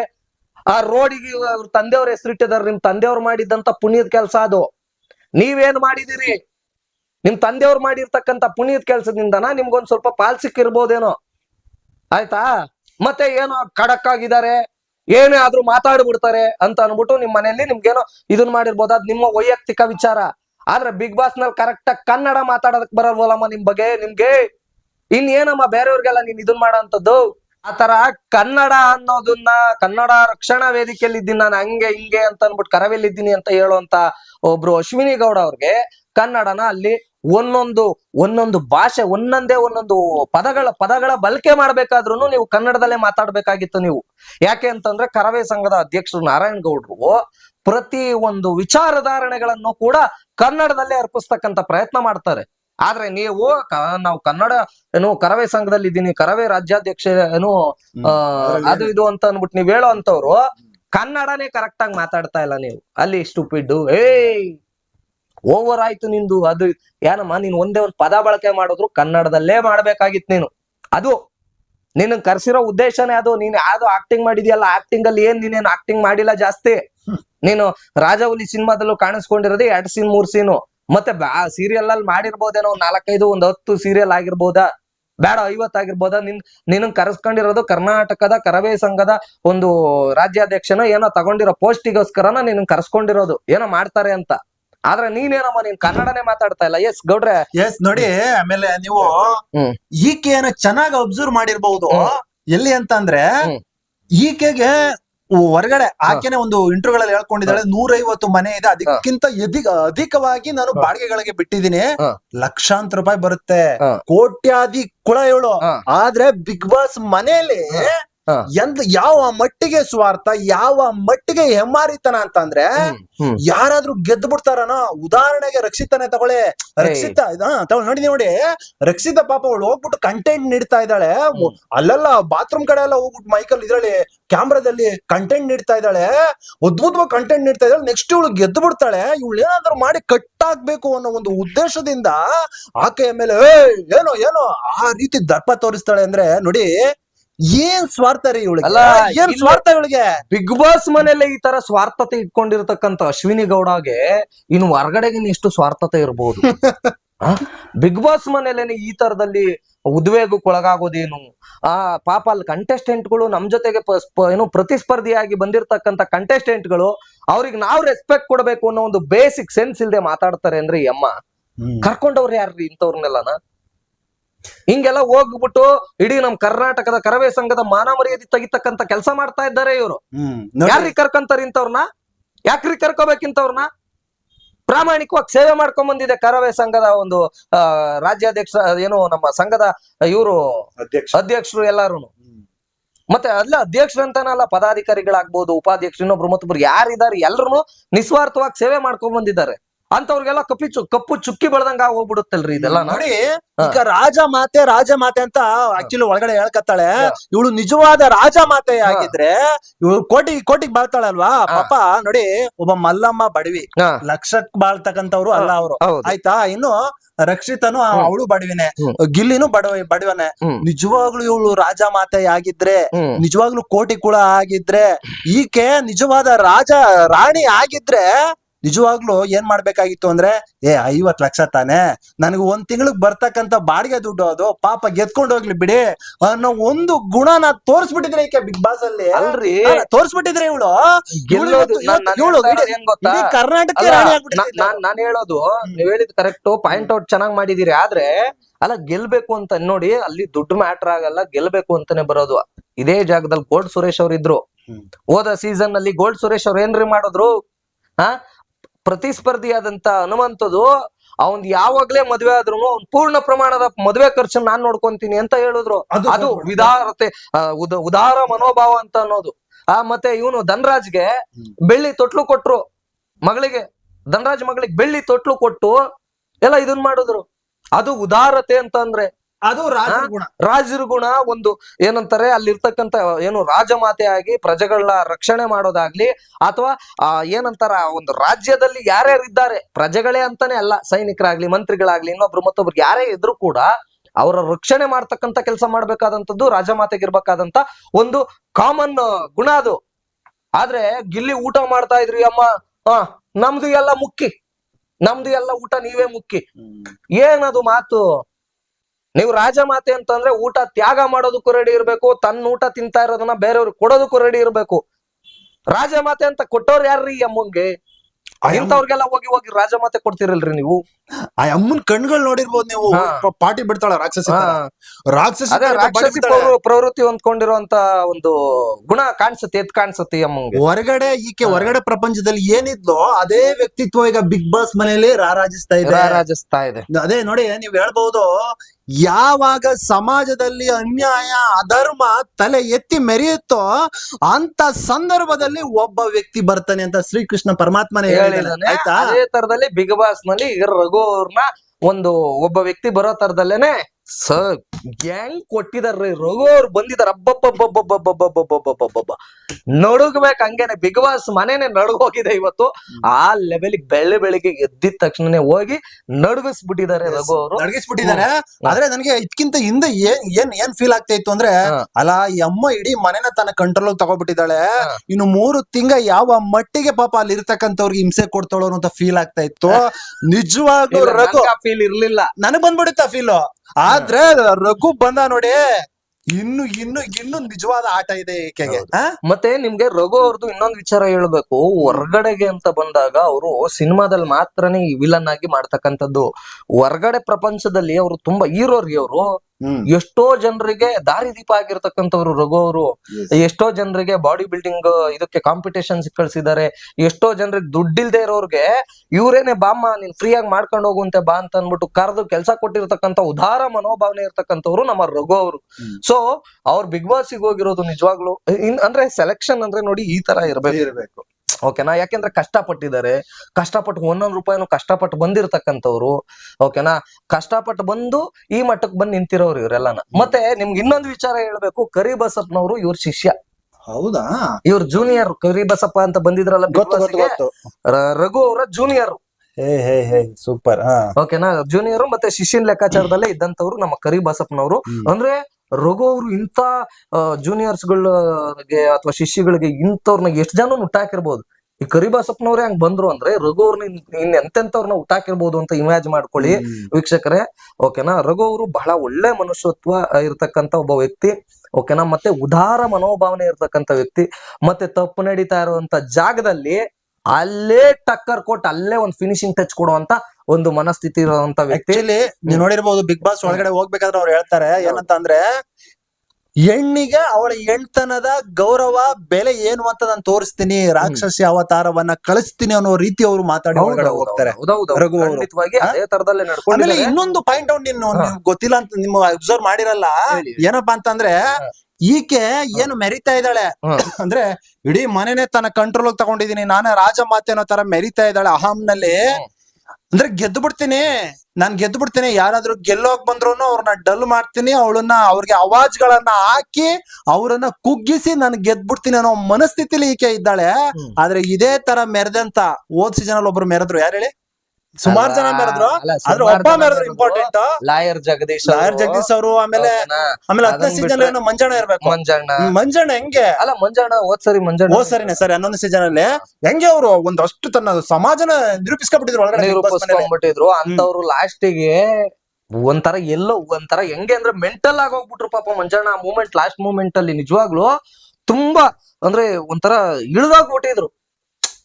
ಆ ರೋಡಿಗೆ ಅವ್ರ ತಂದೆಯವ್ರ ಹೆಸರಿಟ್ಟಿದಾರೆ, ನಿಮ್ ತಂದೆಯವ್ರು ಮಾಡಿದ್ದಂತ ಪುಣ್ಯದ ಕೆಲಸ ಅದು. ನೀವೇನ್ ಮಾಡಿದಿರಿ? ನಿಮ್ ತಂದೆಯವ್ರು ಮಾಡಿರ್ತಕ್ಕಂತ ಪುಣ್ಯದ ಕೆಲಸದಿಂದನಾ ನಿಮ್ಗೊಂದ್ ಸ್ವಲ್ಪ ಪಾಲ್ ಸಿಕ್ಕಿರ್ಬೋದೇನೋ? ಆಯ್ತಾ? ಮತ್ತೆ ಏನೋ ಖಡಕ್ ಆಗಿದ್ದಾರೆ ಏನೇ ಆದ್ರೂ ಮಾತಾಡ್ಬಿಡ್ತಾರೆ ಅಂತ ಅನ್ಬಿಟ್ಟು ನಿಮ್ ಮನೆಯಲ್ಲಿ ನಿಮ್ಗೇನೋ ಇದನ್ ಮಾಡಿರ್ಬೋದು. ಅದ್ ನಿಮ್ಮ ವೈಯಕ್ತಿಕ ವಿಚಾರ. ಆದ್ರೆ ಬಿಗ್ ಬಾಸ್ನಲ್ಲಿ ಕರೆಕ್ಟ್ ಆಗಿ ಕನ್ನಡ ಮಾತಾಡೋದಕ್ ಬರಲ್ವಲ್ಲಮ್ಮ ನಿಮ್ ಬಗ್ಗೆ? ನಿಮ್ಗೆ? ಇನ್ ಏನಮ್ಮ ಬೇರೆಯವ್ರಿಗೆಲ್ಲ ನೀನ್ ಇದನ್ ಮಾಡೋಂಥದ್ದು ಆತರ ಕನ್ನಡ ಅನ್ನೋದನ್ನ, ಕನ್ನಡ ರಕ್ಷಣಾ ವೇದಿಕೆಯಲ್ಲಿ ಇದ್ದೀನಿ ನಾನು, ಹಂಗೆ ಹಿಂಗೆ ಅಂತ ಅನ್ಬಿಟ್ಟು ಕರವೆಲ್ಲಿದ್ದೀನಿ ಅಂತ ಹೇಳುವಂತ ಒಬ್ರು ಅಶ್ವಿನಿ ಗೌಡ ಅವ್ರಿಗೆ ಕನ್ನಡನ ಅಲ್ಲಿ ಒಂದೊಂದು ಒಂದೊಂದು ಭಾಷೆ ಒಂದೊಂದೇ ಒಂದೊಂದು ಪದಗಳ ಪದಗಳ ಬಳಕೆ ಮಾಡ್ಬೇಕಾದ್ರೂ ನೀವು ಕನ್ನಡದಲ್ಲೇ ಮಾತಾಡ್ಬೇಕಾಗಿತ್ತು ನೀವು. ಯಾಕೆ ಅಂತಂದ್ರೆ ಕರವೇ ಸಂಘದ ಅಧ್ಯಕ್ಷರು ನಾರಾಯಣ ಗೌಡ್ರು ಪ್ರತಿ ಒಂದು ವಿಚಾರಧಾರಣೆಗಳನ್ನು ಕೂಡ ಕನ್ನಡದಲ್ಲೇ ಅರ್ಪಿಸ್ತಕ್ಕಂಥ ಪ್ರಯತ್ನ ಮಾಡ್ತಾರೆ. ಆದ್ರೆ ನೀವು ನಾವು ಕನ್ನಡ ಏನು ಕರವೇ ಸಂಘದಲ್ಲಿ ಇದ್ದೀನಿ ಕರವೇ ರಾಜ್ಯಾಧ್ಯಕ್ಷ ಏನು ಅದು ಇದು ಅಂತ ಅನ್ಬಿಟ್ಟು ನೀವ್ ಹೇಳೋ ಅಂತವ್ರು ಕನ್ನಡನೇ ಕರೆಕ್ಟ್ ಆಗಿ ಮಾತಾಡ್ತಾ ಇಲ್ಲ ನೀವು. ಅಲ್ಲಿ ಸ್ಟುಪಿಡ್ ಏಯ್! ಓವರ್ ಆಯ್ತು ನಿಂದು. ಅದು ಏನಮ್ಮ, ನೀನ್ ಒಂದೇ ಒಂದು ಪದ ಬಳಕೆ ಮಾಡಿದ್ರು ಕನ್ನಡದಲ್ಲೇ ಮಾಡ್ಬೇಕಾಗಿತ್ತು ನೀನು. ಅದು ನಿನ್ನ ಕರ್ಸಿರೋ ಉದ್ದೇಶನೇ ಅದು. ನೀನ್ ಯಾವ್ದು ಆಕ್ಟಿಂಗ್ ಮಾಡಿದ್ಯಲ್ಲ ಆಕ್ಟಿಂಗ್ ಅಲ್ಲಿ ಏನ್ ನೀನೇನು ಆಕ್ಟಿಂಗ್ ಮಾಡಿಲ್ಲ ಜಾಸ್ತಿ. ನೀನು ರಾಜಹುಲಿ ಸಿನಿಮಾದಲ್ಲೂ ಕಾಣಿಸ್ಕೊಂಡಿರೋದು ಎರಡ್ ಸೀನ್ ಮೂರ್ ಸೀನು ಮತ್ತೆ ಸೀರಿಯಲ್ ಅಲ್ಲಿ ಮಾಡಿರ್ಬೋದೇನೋ ಒಂದ್ ನಾಲ್ಕೈದು, ಒಂದ್ ಹತ್ತು ಸೀರಿಯಲ್ ಆಗಿರ್ಬೋದ? ಬೇಡ ಐವತ್ ಆಗಿರ್ಬೋದ ನಿನ್ ನಿನ್ನ ಕರೆಸ್ಕೊಂಡಿರೋದು ಕರ್ನಾಟಕದ ಕರವೇ ಸಂಘದ ಒಂದು ರಾಜ್ಯಾಧ್ಯಕ್ಷನ ಏನೋ ತಗೊಂಡಿರೋ ಪೋಸ್ಟಿಗೋಸ್ಕರನ ನಿನ್ನ ಕರೆಸ್ಕೊಂಡಿರೋದು. ಏನೋ ಮಾಡ್ತಾರೆ ಅಂತ. ಆದ್ರೆ ನೀನೇನಮ್ಮ ನೀನ್ ಕನ್ನಡನೇ ಮಾತಾಡ್ತಾ ಇಲ್ಲ ಎಸ್ ಗೌಡ್ರೆ ಎಸ್ ನೋಡಿ ಆಮೇಲೆ ನೀವು ಹ್ಮ್. ಈಕೆಯನ್ನು ಚೆನ್ನಾಗಿ ಅಬ್ಸರ್ವ್ ಮಾಡಿರ್ಬಹುದು. ಎಲ್ಲಿ ಅಂತ ಅಂದ್ರೆ ಈಕೆಗೆ ಹೊರಗಡೆ ಆಕೆನೆ ಒಂದು ಇಂಟರ್ವ್ಯೂಗಳಲ್ಲಿ ಹೇಳ್ಕೊಂಡಿದ್ದಾಳೆ ನೂರೈವತ್ತು ಮನೆ ಇದೆ ಅದಕ್ಕಿಂತ ಅಧಿಕವಾಗಿ ನಾನು. ಬಾಡಿಗೆಗಳಿಗೆ ಬಿಟ್ಟಿದ್ದೀನಿ ಹ. ಲಕ್ಷಾಂತರ ರೂಪಾಯಿ ಬರುತ್ತೆ ಹ. ಕೋಟ್ಯಾದಿ ಕುಳ ಹೇಳು ಹ. ಆದ್ರೆ ಬಿಗ್ ಬಾಸ್ ಮನೆಯಲ್ಲಿ. ಎಂತ ಯಾವ ಮಟ್ಟಿಗೆ ಸ್ವಾರ್ಥ ಯಾವ ಮಟ್ಟಿಗೆ ಹೆಮ್ಮಾರಿತನ ಅಂತಂದ್ರೆ. ಯಾರಾದ್ರೂ ಗೆದ್ದು ಬಿಡ್ತಾರನ ಉದಾಹರಣೆಗೆ ರಕ್ಷಿತನೇ ತಗೊಳ್ಳಿ. ರಕ್ಷಿತ ತಗೊಳ್ಳಿ ನೋಡಿ ನೋಡಿ ರಕ್ಷಿತ ಪಾಪ ಅವಳು ಹೋಗ್ಬಿಟ್ಟು ಕಂಟೆಂಟ್ ನೀಡ್ತಾ ಇದ್ದಾಳೆ. ಅಲ್ಲೆಲ್ಲ ಬಾತ್ರೂಮ್ ಕಡೆ ಎಲ್ಲ ಹೋಗ್ಬಿಟ್ಟು ಮೈಕಲ್ ಇದ್ರಲ್ಲಿ ಕ್ಯಾಮ್ರಾದಲ್ಲಿ ಕಂಟೆಂಟ್ ನೀಡ್ತಾ ಇದ್ದಾಳೆ. ಅದ್ಭುತವಾಗಿ ಕಂಟೆಂಟ್ ನೀಡ್ತಾ ಇದ್ದಾಳೆ. ನೆಕ್ಸ್ಟ್ ಇವಳು ಗೆದ್ದು ಬಿಡ್ತಾಳೆ. ಇವಳು ಏನಾದ್ರು ಮಾಡಿ ಕಟ್ ಆಗ್ಬೇಕು ಅನ್ನೋ ಒಂದು ಉದ್ದೇಶದಿಂದ ಆಕೆಯ ಮೇಲೆ "ಏಯ್, ಏನೋ ಏನೋ ಆ ರೀತಿ ದರ್ಪ ತೋರಿಸ್ತಾಳೆ ಅಂದ್ರೆ ನೋಡಿ ಏನ್ ಸ್ವಾರ್ಥ ರೀ ಇವಳಿಗೆ? ಅಲ್ಲ, ಏನ್ ಸ್ವಾರ್ಥ ಇವಳಿಗೆ? ಬಿಗ್ ಬಾಸ್ ಮನೆಯಲ್ಲೇ ಈ ತರ ಸ್ವಾರ್ಥತೆ ಇಟ್ಕೊಂಡಿರ್ತಕ್ಕಂತ ಅಶ್ವಿನಿ ಗೌಡಗೆ ಇನ್ನು ಹೊರಗಡೆಗೆ ಇಷ್ಟು ಸ್ವಾರ್ಥತೆ ಇರ್ಬೋದು. ಬಿಗ್ ಬಾಸ್ ಮನೇಲೇನೆ ಈ ತರದಲ್ಲಿ ಉದ್ವೇಗಕ್ಕೆ ಒಳಗಾಗೋದೇನು? ಆ ಪಾಪ ಅಲ್ಲಿ ಕಂಟೆಸ್ಟೆಂಟ್ಗಳು ನಮ್ ಜೊತೆಗೆ ಏನು ಪ್ರತಿಸ್ಪರ್ಧಿಯಾಗಿ ಬಂದಿರತಕ್ಕಂತ ಕಂಟೆಸ್ಟೆಂಟ್ಗಳು ಅವ್ರಿಗೆ ನಾವು ರೆಸ್ಪೆಕ್ಟ್ ಕೊಡಬೇಕು ಅನ್ನೋ ಒಂದು ಬೇಸಿಕ್ ಸೆನ್ಸ್ ಇಲ್ದೆ ಮಾತಾಡ್ತಾರೆ ಅಂದ್ರೆ ಅಮ್ಮ. ಕರ್ಕೊಂಡವ್ರು ಯಾರ್ರಿ ಇಂಥವ್ರನ್ನೆಲ್ಲನ? ಹಿಂಗೆಲ್ಲ ಹೋಗ್ಬಿಟ್ಟು ಇಡೀ ನಮ್ ಕರ್ನಾಟಕದ ಕರವೇ ಸಂಘದ ಮಾನ ಮರ್ಯಾದೆ ತೆಗಿತಕ್ಕಂತ ಕೆಲಸ ಮಾಡ್ತಾ ಇದ್ದಾರೆ ಇವರು. ಯಾರ್ರಿ ಕರ್ಕೊಂತಾರ ಇಂಥವ್ರನ್ನ? ಯಾಕ್ರಿ ಕರ್ಕೋಬೇಕಿಂತವ್ರನ್ನ ಪ್ರಾಮಾಣಿಕವಾಗಿ ಸೇವೆ ಮಾಡ್ಕೊಂಡ್ ಬಂದಿದೆ ಕರವೇ ಸಂಘದ ಒಂದು ರಾಜ್ಯಾಧ್ಯಕ್ಷ ಏನು ನಮ್ಮ ಸಂಘದ ಇವರು ಅಧ್ಯಕ್ಷ. ಅಧ್ಯಕ್ಷರು ಎಲ್ಲಾರು ಮತ್ತೆ ಅಲ್ಲ ಅಧ್ಯಕ್ಷರು ಅಂತಾನಲ್ಲ ಪದಾಧಿಕಾರಿಗಳಾಗ್ಬೋದು ಉಪಾಧ್ಯಕ್ಷರು ಇನ್ನೊಬ್ರು ಮತ್ತೊಬ್ರು ಯಾರಿದ್ದಾರೆ ಎಲ್ರು ನಿಸ್ವಾರ್ಥವಾಗಿ ಸೇವೆ ಮಾಡ್ಕೊಂಡ್ ಬಂದಿದ್ದಾರೆ. ಅಂತವ್ರಿಗೆಲ್ಲ ಕಪ್ಪಿ ಚು ಕಪ್ಪು ಚುಕ್ಕಿ ಬೆಳ್ದಂಗ ಹೋಗ್ಬಿಡುತ್ತಲ್ರಿ ಇದೆಲ್ಲ ನೋಡಿ ಈಗ ರಾಜ ಮಾತೆ ರಾಜ ಮಾತೆ ಅಂತ ಆಕ್ಚುಲಿ ಒಳಗಡೆ ಹೇಳ್ಕತ್ತಾಳೆ. ಇವಳು ನಿಜವಾದ ರಾಜ ಮಾತೆ ಆಗಿದ್ರೆ ಇವಳು ಕೋಟಿ ಕೋಟಿಗ್ ಬಾಳ್ತಾಳಲ್ವಾ? ಪಾಪ ನೋಡಿ ಒಬ್ಬ ಮಲ್ಲಮ್ಮ ಬಡವಿ. ಲಕ್ಷಕ್ ಬಾಳ್ತಕ್ಕಂಥವ್ರು ಅಲ್ಲ ಅವರು. ಆಯ್ತಾ? ಇನ್ನು ರಕ್ಷಿತನು. ಅವಳು ಬಡವಿನೇ. ಗಿಲ್ಲಿನೂ ಬಡವ ಬಡವನೆ. ನಿಜವಾಗ್ಲು ನಿಜವಾಗ್ಲೂ ಇವಳು ರಾಜ ಮಾತೆ ಆಗಿದ್ರೆ ನಿಜವಾಗ್ಲು ಕೋಟಿ ಕುಳ ಆಗಿದ್ರೆ ಈಕೆ ನಿಜವಾದ ರಾಜ ರಾಣಿ ಆಗಿದ್ರೆ ನಿಜವಾಗ್ಲೂ ಏನ್ ಮಾಡ್ಬೇಕಾಗಿತ್ತು ಅಂದ್ರೆ ಏ ಐವತ್ ಲಕ್ಷ ತಾನೆ ನನಗೆ ಒಂದ್ ತಿಂಗಳಿಗೆ ಬರ್ತಕ್ಕಂತ ಬಾಡಿಗೆ ದುಡ್ಡು ಅದು ಪಾಪ ಗೆದ್ಕೊಂಡು ಹೋಗ್ಲಿ ಬಿಡಿ ಅನ್ನೋ ಒಂದು ಗುಣನ ತೋರ್ಸ್ಬಿಟ್ಟಿದ್ರೆ ಈಕೆ ಬಿಗ್ ಬಾಸ್ ಅಲ್ಲಿ. ಅಲ್ರಿ. ತೋರ್ಸ್ಬಿಟ್ಟಿದ್ರೆ ಇವಳು. ಕರ್ನಾಟಕ ನಾನು ಹೇಳೋದು ನೀವ್ ಹೇಳಿದ್ ಕರೆಕ್ಟ್ ಪಾಯಿಂಟ್ ಔಟ್ ಚೆನ್ನಾಗ್ ಮಾಡಿದೀರಿ ಆದ್ರೆ ಅಲ್ಲ ಗೆಲ್ಬೇಕು ಅಂತ ನೋಡಿ ಅಲ್ಲಿ ದುಡ್ಡು ಮ್ಯಾಟರ್ ಆಗಲ್ಲ ಗೆಲ್ಬೇಕು ಅಂತಾನೆ ಬರೋದು. ಇದೇ ಜಾಗದಲ್ಲಿ ಗೋಲ್ಡ್ ಸುರೇಶ್ ಅವ್ರ ಇದ್ರು. ಹೋದ ಸೀಸನ್ ಅಲ್ಲಿ ಗೋಲ್ಡ್ ಸುರೇಶ್ ಅವ್ರ ಏನ್ರಿ ಮಾಡಿದ್ರು? ಹಾ ಪ್ರತಿಸ್ಪರ್ಧಿಯಾದಂತ ಹನುಮಂತದು ಅವನ್ ಯಾವಾಗ್ಲೇ ಮದ್ವೆ ಆದ್ರೂ ಅವ್ನ್ ಪೂರ್ಣ ಪ್ರಮಾಣದ ಮದ್ವೆ ಖರ್ಚು ನಾನ್ ನೋಡ್ಕೊಂತೀನಿ ಅಂತ ಹೇಳಿದ್ರು. ಅದು ಉದ- ಉದಾರ ಮನೋಭಾವ ಅಂತ ಅನ್ನೋದು. ಆ ಮತ್ತೆ ಇವನು ಧನ್ರಾಜ್ಗೆ. ಬೆಳ್ಳಿ ತೊಟ್ಲು ಕೊಟ್ರು. ಮಗಳಿಗೆ ಧನ್ರಾಜ್ ಮಗಳಿಗೆ ಬೆಳ್ಳಿ ತೊಟ್ಲು ಕೊಟ್ಟು ಎಲ್ಲ ಇದನ್ ಮಾಡಿದ್ರು. ಅದು ಉದಾರತೆ ಅಂತ ಅಂದ್ರೆ ಅದು ರಾಜರ ಗುಣ. ರಾಜರ ಗುಣ ಒಂದು. ಏನಂತಾರೆ ಅಲ್ಲಿರ್ತಕ್ಕಂತ ಏನು ರಾಜಮಾತೆ ಆಗಿ ಪ್ರಜೆಗಳ ರಕ್ಷಣೆ ಮಾಡೋದಾಗ್ಲಿ ಅಥವಾ ಏನಂತಾರ ಒಂದು ರಾಜ್ಯದಲ್ಲಿ ಯಾರ್ಯಾರು ಇದ್ದಾರೆ ಪ್ರಜೆಗಳೇ ಅಂತಾನೆ ಅಲ್ಲ ಸೈನಿಕರಾಗ್ಲಿ ಮಂತ್ರಿಗಳಾಗ್ಲಿ ಇನ್ನೊಬ್ರು ಮತ್ತೊಬ್ರು ಯಾರೇ ಇದ್ರು ಕೂಡ ಅವರ ರಕ್ಷಣೆ ಮಾಡ್ತಕ್ಕಂತ ಕೆಲಸ ಮಾಡ್ಬೇಕಾದಂತದ್ದು ರಾಜಮಾತೆಗಿರ್ಬೇಕಾದಂತ ಒಂದು ಕಾಮನ್ ಗುಣ ಅದು. ಆದ್ರೆ ಗಿಲ್ಲಿ ಊಟ ಮಾಡ್ತಾ ಇದ್ರಿ ಅಮ್ಮ ಹ ನಮ್ದು ಎಲ್ಲ ಮುಕ್ಕಿ. ನಮ್ದು ಎಲ್ಲ ಊಟ ನೀವೇ ಮುಕ್ಕಿ. ಏನದು ಮಾತು? ನೀವು ರಾಜಮಾತೆ ಅಂತಂದ್ರೆ ಊಟ ತ್ಯಾಗ ಮಾಡೋದಕ್ಕೂ ರೆಡಿ ಇರ್ಬೇಕು ತನ್ನ ಊಟ ತಿಂತಾ ಇರೋದನ್ನ ಬೇರೆಯವ್ರಿಗೆ ಕೊಡೋದಕ್ಕೂ ರೆಡಿ ಇರ್ಬೇಕು. ರಾಜಮಾತೆ ಅಂತ ಕೊಟ್ಟವ್ರು ಯಾರ್ರಿ ಈ ಅಮ್ಮಂಗೆ? ಆ ಅಮ್ಮ- ಇಂಥವ್ರಿಗೆಲ್ಲ ಹೋಗಿ ಹೋಗಿ ರಾಜಮಾತೆ ಕೊಡ್ತಿರಲ್ರಿ ನೀವು? ಆ ಅಮ್ಮನ್ ಕಣ್ಗಳು ನೋಡಿರ್ಬೋದು ನೀವು. ಪಾಟಿ ಬಿಡ್ತಾಳ ರಾಕ್ಷಸ ರಾಕ್ಷಸ. ರಾಕ್ಷಸಿ ಪ್ರವೃತ್ತಿ ಹೊಂದ್ಕೊಂಡಿರುವಂತ ಒಂದು ಗುಣ ಕಾಣಿಸುತ್ತೆ ಎತ್ ಕಾಣಿಸುತ್ತೆ ಅಮ್ಮಂಗೆ. ಹೊರಗಡೆ ಈಕೆ ಹೊರಗಡೆ ಪ್ರಪಂಚದಲ್ಲಿ ಏನಿದ್ಲೋ ಅದೇ ವ್ಯಕ್ತಿತ್ವ ಈಗ ಬಿಗ್ ಬಾಸ್ ಮನೆಯಲ್ಲಿ ರಾರಾಜಿಸ್ತಾ ಇದೆ. ರಾರಾಜಿಸ್ತಾ ಇದೆ. ಅದೇ ನೋಡಿ ನೀವ್ ಹೇಳ್ಬಹುದು ಯಾವಾಗ ಸಮಾಜದಲ್ಲಿ ಅನ್ಯಾಯ ಅಧರ್ಮ ತಲೆ ಎತ್ತಿ ಮೆರೆಯುತ್ತೋ ಅಂತ ಸಂದರ್ಭದಲ್ಲಿ ಒಬ್ಬ ವ್ಯಕ್ತಿ ಬರ್ತಾನೆ ಅಂತ ಶ್ರೀಕೃಷ್ಣ ಪರಮಾತ್ಮನೇ ಹೇಳಿದಾನೆ ಆಯ್ತಾ? ಅದೇ ತರದಲ್ಲಿ ಬಿಗ್ ಬಾಸ್ನಲ್ಲಿ ರಘು ಅವ್ರನ್ನ ಒಂದು ಒಬ್ಬ ವ್ಯಕ್ತಿ ಬರೋ ತರದಲ್ಲೇನೆ ಸ ಗ್ಯಾಂಗ್ ಕೊಟ್ಟಿದಾರ್ರಿ ರಘು ಅವ್ರು ಬಂದಿದಾರ. ಅಬ್ಬಬ್ಬಬ್ಬಬ್ಬಬ್ಬಬ್ಬಬ್ಬಬ್ಬಬ್ಬಬ್ಬ ನಡುಗ್ಬೇಕು ಹಂಗೇನೆ ಬಿಗ್ ಬಾಸ್ ಮನೇನೆ ನಡುಗೋಗಿದೆ ಇವತ್ತು. ಆ ಲೆವೆಲ್ ಬೆಳ್ಳಿ ಬೆಳಿಗ್ಗೆ ಎದ್ದಿದ ತಕ್ಷಣನೇ ಹೋಗಿ ನಡುಗಿಸ್ಬಿಟ್ಟಿದ್ದಾರೆ ರಘು ಅವರು ನಡಗಿಸ್ಬಿಟ್ಟಿದ್ದಾರೆ ಆದ್ರೆ ನನಗೆ ಇದಕ್ಕಿಂತ ಹಿಂದೆ ಏನ್ ಏನ್ ಏನ್ ಫೀಲ್ ಆಗ್ತಾ ಇತ್ತು ಅಂದ್ರೆ. ಅಲ್ಲ ಈ ಅಮ್ಮ ಇಡೀ ಮನೆನ ತನ್ನ ಕಂಟ್ರೋಲ್ ತಗೊಬಿಟ್ಟಿದ್ದಾಳೆ. ಇನ್ನು ಮೂರು ತಿಂಗ ಯಾವ ಮಟ್ಟಿಗೆ ಪಾಪ ಅಲ್ಲಿ ಇರ್ತಕ್ಕಂಥವ್ರಿಗೆ ಹಿಂಸೆ ಕೊಡ್ತಾಳೋ ಅಂತ ಫೀಲ್ ಆಗ್ತಾ ಇತ್ತು. ನಿಜವಾಗ್ಲೂ ರಘು ಫೀಲ್ ಇರ್ಲಿಲ್ಲ. ನನಗ್ ಬಂದ್ಬಿಡುತ್ತ ಫೀಲ್ ಆದ್ರೆ ರಘು ಬಂದ ನೋಡಿ ಇನ್ನು ಇನ್ನು ಇನ್ನು ನಿಜವಾದ ಆಟ ಇದೆ ಈಕೆಗೆ ಮತ್ತೆ ನಿಮ್ಗೆ ರಘು ಅವ್ರದ್ದು ಇನ್ನೊಂದು ವಿಚಾರ ಹೇಳ್ಬೇಕು. ಹೊರ್ಗಡೆಗೆ ಅಂತ ಬಂದಾಗ ಅವರು ಸಿನಿಮಾದಲ್ಲಿ ಮಾತ್ರನೇ ವಿಲನ್ ಆಗಿ ಮಾಡ್ತಕ್ಕಂಥದ್ದು. ಹೊರ್ಗಡೆ ಪ್ರಪಂಚದಲ್ಲಿ ಅವರು ತುಂಬಾ ಹೀರೋ ರೀ ಅವರು. ಎಷ್ಟೋ ಜನರಿಗೆ ದಾರಿ ದೀಪ ಆಗಿರ್ತಕ್ಕಂಥವ್ರು ರಘು ಅವರು ಎಷ್ಟೋ ಜನರಿಗೆ ಬಾಡಿ ಬಿಲ್ಡಿಂಗ್ ಇದಕ್ಕೆ ಕಾಂಪಿಟೇಷನ್ ಕಳ್ಸಿದ್ದಾರೆ ಎಷ್ಟೋ ಜನರಿಗೆ ದುಡ್ಡಿಲ್ದೇ ಇರೋರ್ಗೆ ಇವ್ರೇನೆ ಬಾಮ್ಮ ನೀನ್ ಫ್ರೀ ಆಗಿ ಮಾಡ್ಕೊಂಡು ಹೋಗುವಂತೆ ಬಾ ಅಂತ ಅನ್ಬಿಟ್ಟು ಕರೆದು ಕೆಲಸ ಕೊಟ್ಟಿರ್ತಕ್ಕಂಥ ಉದಾರ ಮನೋಭಾವನೆ ಇರ್ತಕ್ಕಂಥವ್ರು ನಮ್ಮ ರಘು ಅವರು. ಸೊ ಅವ್ರು ಬಿಗ್ ಬಾಸ್ಗೆ ಹೋಗಿರೋದು ನಿಜವಾಗ್ಲು ಅಂದ್ರೆ ಸೆಲೆಕ್ಷನ್ ಅಂದ್ರೆ ನೋಡಿ ಈ ತರ ಇರಬೇಕು. ಇರ್ಬೇಕು. ಓಕೆನಾ ಯಾಕೆಂದ್ರೆ ಕಷ್ಟಪಟ್ಟಿದ್ದಾರೆ. ಕಷ್ಟಪಟ್ಟು ಒಂದೊಂದು ರೂಪಾಯಿನೂ ಕಷ್ಟಪಟ್ಟು ಬಂದಿರತಕ್ಕಂಥವ್ರು. ಓಕೆನಾ ಕಷ್ಟಪಟ್ಟು ಬಂದು ಈ ಮಟ್ಟಕ್ಕೆ ಬಂದು ನಿಂತಿರೋರು ಇವರೆಲ್ಲನ. ಮತ್ತೆ ನಿಮ್ಗೆ ಇನ್ನೊಂದು ವಿಚಾರ ಹೇಳ್ಬೇಕು. ಕರಿ ಬಸಪ್ಪನವರು ಇವ್ರ ಶಿಷ್ಯ. ಹೌದಾ? ಇವ್ರ ಜೂನಿಯರ್ ಕರಿಬಸಪ್ಪ ಅಂತ ಬಂದಿದ್ರಲ್ಲ ರಘು ಅವರ ಜೂನಿಯರ್ ಹೇ ಹೇ ಹೇ ಸೂಪರ್ ಓಕೆನಾ ಜೂನಿಯರ್ ಮತ್ತೆ ಶಿಷ್ಯನ್ ಲೆಕ್ಕಾಚಾರದಲ್ಲೇ ಇದ್ದಂತವ್ರು ನಮ್ಮ ಕರಿ ಬಸಪ್ಪನವರು ಅಂದ್ರೆ ರಘು ಅವರು ಇಂಥ ಜೂನಿಯರ್ಸ್ ಗಳಿಗೆ ಅಥವಾ ಶಿಷ್ಯಗಳಿಗೆ ಇಂಥವ್ರನ್ನ ಎಷ್ಟು ಜನ ಹುಟ್ಟಾಕಿರ್ಬೋದು ಈ ಕರಿಬಾಸಪ್ಪನವ್ರೆ ಹಂಗ್ ಬಂದ್ರು ಅಂದ್ರೆ ರಘು ಅವ್ರನ್ನ ಇನ್- ಎಂತೆಂತವ್ರನ್ನ ಹುಟ್ಟಾಕಿರ್ಬೋದು ಅಂತ ಇಮ್ಯಾಜ್ ಮಾಡ್ಕೊಳ್ಳಿ. ವೀಕ್ಷಕರೇ. ಓಕೆನಾ ರಘು ಅವರು ಬಹಳ ಒಳ್ಳೆ ಮನುಷ್ಯತ್ವ ಇರ್ತಕ್ಕಂತ ಒಬ್ಬ ವ್ಯಕ್ತಿ. ಓಕೆನಾ ಮತ್ತೆ ಉದಾರ ಮನೋಭಾವನೆ ಇರ್ತಕ್ಕಂತ ವ್ಯಕ್ತಿ. ಮತ್ತೆ ತಪ್ಪು ನಡೀತಾ ಇರುವಂತ ಜಾಗದಲ್ಲಿ ಅಲ್ಲೇ ಟಕ್ಕರ್ ಕೊಟ್ಟು ಅಲ್ಲೇ ಒಂದು ಫಿನಿಶಿಂಗ್ ಟಚ್ ಕೊಡುವಂತ ಒಂದು ಮನಸ್ಥಿತಿ ಇರುವಂತ ವ್ಯಕ್ತಿ. ಆಕ್ಚುಲಿ ನೀವು ನೋಡಿರ್ಬೋದು ಬಿಗ್ ಬಾಸ್ ಒಳಗಡೆ ಹೋಗ್ಬೇಕಾದ್ರೆ ಅವ್ರು ಹೇಳ್ತಾರೆ ಏನಂತ ಅಂದ್ರೆ ಹೆಣ್ಣಿಗೆ ಅವಳ ಹೆಣ್ತನದ ಗೌರವ ಬೆಲೆ ಏನು ಅಂತ ನಾನು ತೋರಿಸ್ತೀನಿ ರಾಕ್ಷಸಿ ಅವತಾರವನ್ನ ಕಳಿಸ್ತೀನಿ ಅನ್ನೋ ರೀತಿ ಅವರು ಮಾತಾಡಿ ಒಳಗಡೆ ಹೋಗ್ತಾರೆ. ಹೌದೌದು ರಘು ಅವರು. ಖಂಡಿತವಾಗಿ ಅದೇ ತರದಲ್ಲೇ ಆಮೇಲೆ ಇನ್ನೊಂದು ಪಾಯಿಂಟ್ ಔಟ್ ನೀನು ಹಾ. ನಿಮ್ಗ್ ಗೊತ್ತಿಲ್ಲ ಅಂತ ನಿಮ್ಮ ಅಬ್ಸರ್ವ್ ಮಾಡಿರಲ್ಲ ಹೇಳಿ. ಏನಪ್ಪಾ ಅಂತಂದ್ರೆ ಈಕೆ ಏನು ಮೆರಿತಾ ಇದ್ದಾಳೆ? ಹಾ. ಅಂದ್ರೆ ಇಡೀ ಮನೆನೆ ತನ್ನ ಕಂಟ್ರೋಲ್ ತಗೊಂಡಿದೀನಿ ನಾನೇ ರಾಜಮಾತೆ ಅನ್ನೋ ತರ ಮೆರಿತಾ ಇದ್ದಾಳೆ ಅಹಂನಲ್ಲಿ. ಹ್ಮ್. ಅಂದ್ರೆ ಗೆದ್ದು ಬಿಡ್ತೀನಿ. ನಾನ್ ಗೆದ್ದು ಬಿಡ್ತೀನಿ. ಯಾರಾದ್ರೂ ಗೆಲ್ಲೋಗ್ ಬಂದ್ರು ಅವ್ರನ್ನ ಡಲ್ ಮಾಡ್ತೀನಿ. ಅವಳನ್ನ ಅವ್ರಿಗೆ ಅವಾಜ್ಗಳನ್ನ ಹಾಕಿ ಅವರನ್ನ ಕುಗ್ಗಿಸಿ ನಾನು ಗೆದ್ದು ಬಿಡ್ತೀನಿ ಅನ್ನೋ ಮನಸ್ಥಿತಿಲಿ ಈಕೆ ಇದ್ದಾಳೆ. ಆದ್ರೆ ಇದೇ ತರ ಮೆರೆದಂತ ಓದ್ ಸೀಸನ್ ಅಲ್ಲಿ ಒಬ್ರು ಮೆರೆದ್ರು. ಯಾರು ಹೇಳಿ? ಸುಮಾರು ಜನ ಮೆರೆದ್ರು. ಆದ್ರೆ ಒಬ್ಬ ಮೆರೆದ್ರು important lawyer Jagdish lawyer Jagdish ಅವರು ಆಮೇಲೆ ಆಮೇಲೆ ಹತ್ತನೇ ಸೀಸನ್ ಏನು ಮಂಜಣ್ಣ ಇರ್ಬೇಕು. ಮಂಜಣ್ಣ. ಮಂಜಣ್ಣ ಹೆಂಗೆ? ಅಲ್ಲ ಮಂಜಣ್ಣ ಹೋದ್ ಸರಿ ಮಂಜಣ್ಣ. ಹೋದ್ ಸರಿ ಸರಿ ಹನ್ನೊಂದು ಸೀಸನ್ ಅಲ್ಲಿ. ಹೆಂಗೆ ಅವರು ಒಂದಷ್ಟು ತನ್ನ ಸಮಾಜನ ನಿರೂಪಿಸ್ಕೊಂಡ್ಬಿಟ್ಟಿದ್ರು ಒಳಗಡೆ. ನಿರೂಪಿಸ್ಕೊಂಡ್ಬಿಟ್ಟಿದ್ರು. ಅಂತವ್ರು ಲಾಸ್ಟಿಗೆ ಒಂಥರ ಎಲ್ಲೋ ಒಂಥರ ಹೆಂಗೆ ಅಂದ್ರೆ ಮೆಂಟಲ್ ಆಗಿ ಹೋಗ್ಬಿಟ್ರು ಪಾಪ ಮಂಜಣ್ಣ ಮೂಮೆಂಟ್ ಲಾಸ್ಟ್ ಮೂಮೆಂಟ್ ಅಲ್ಲಿ ನಿಜವಾಗ್ಲು ತುಂಬಾ ಅಂದ್ರೆ ಒಂಥರ ಇಳ್ದಾಗ್ಬಿಟ್ಟಿದ್ರು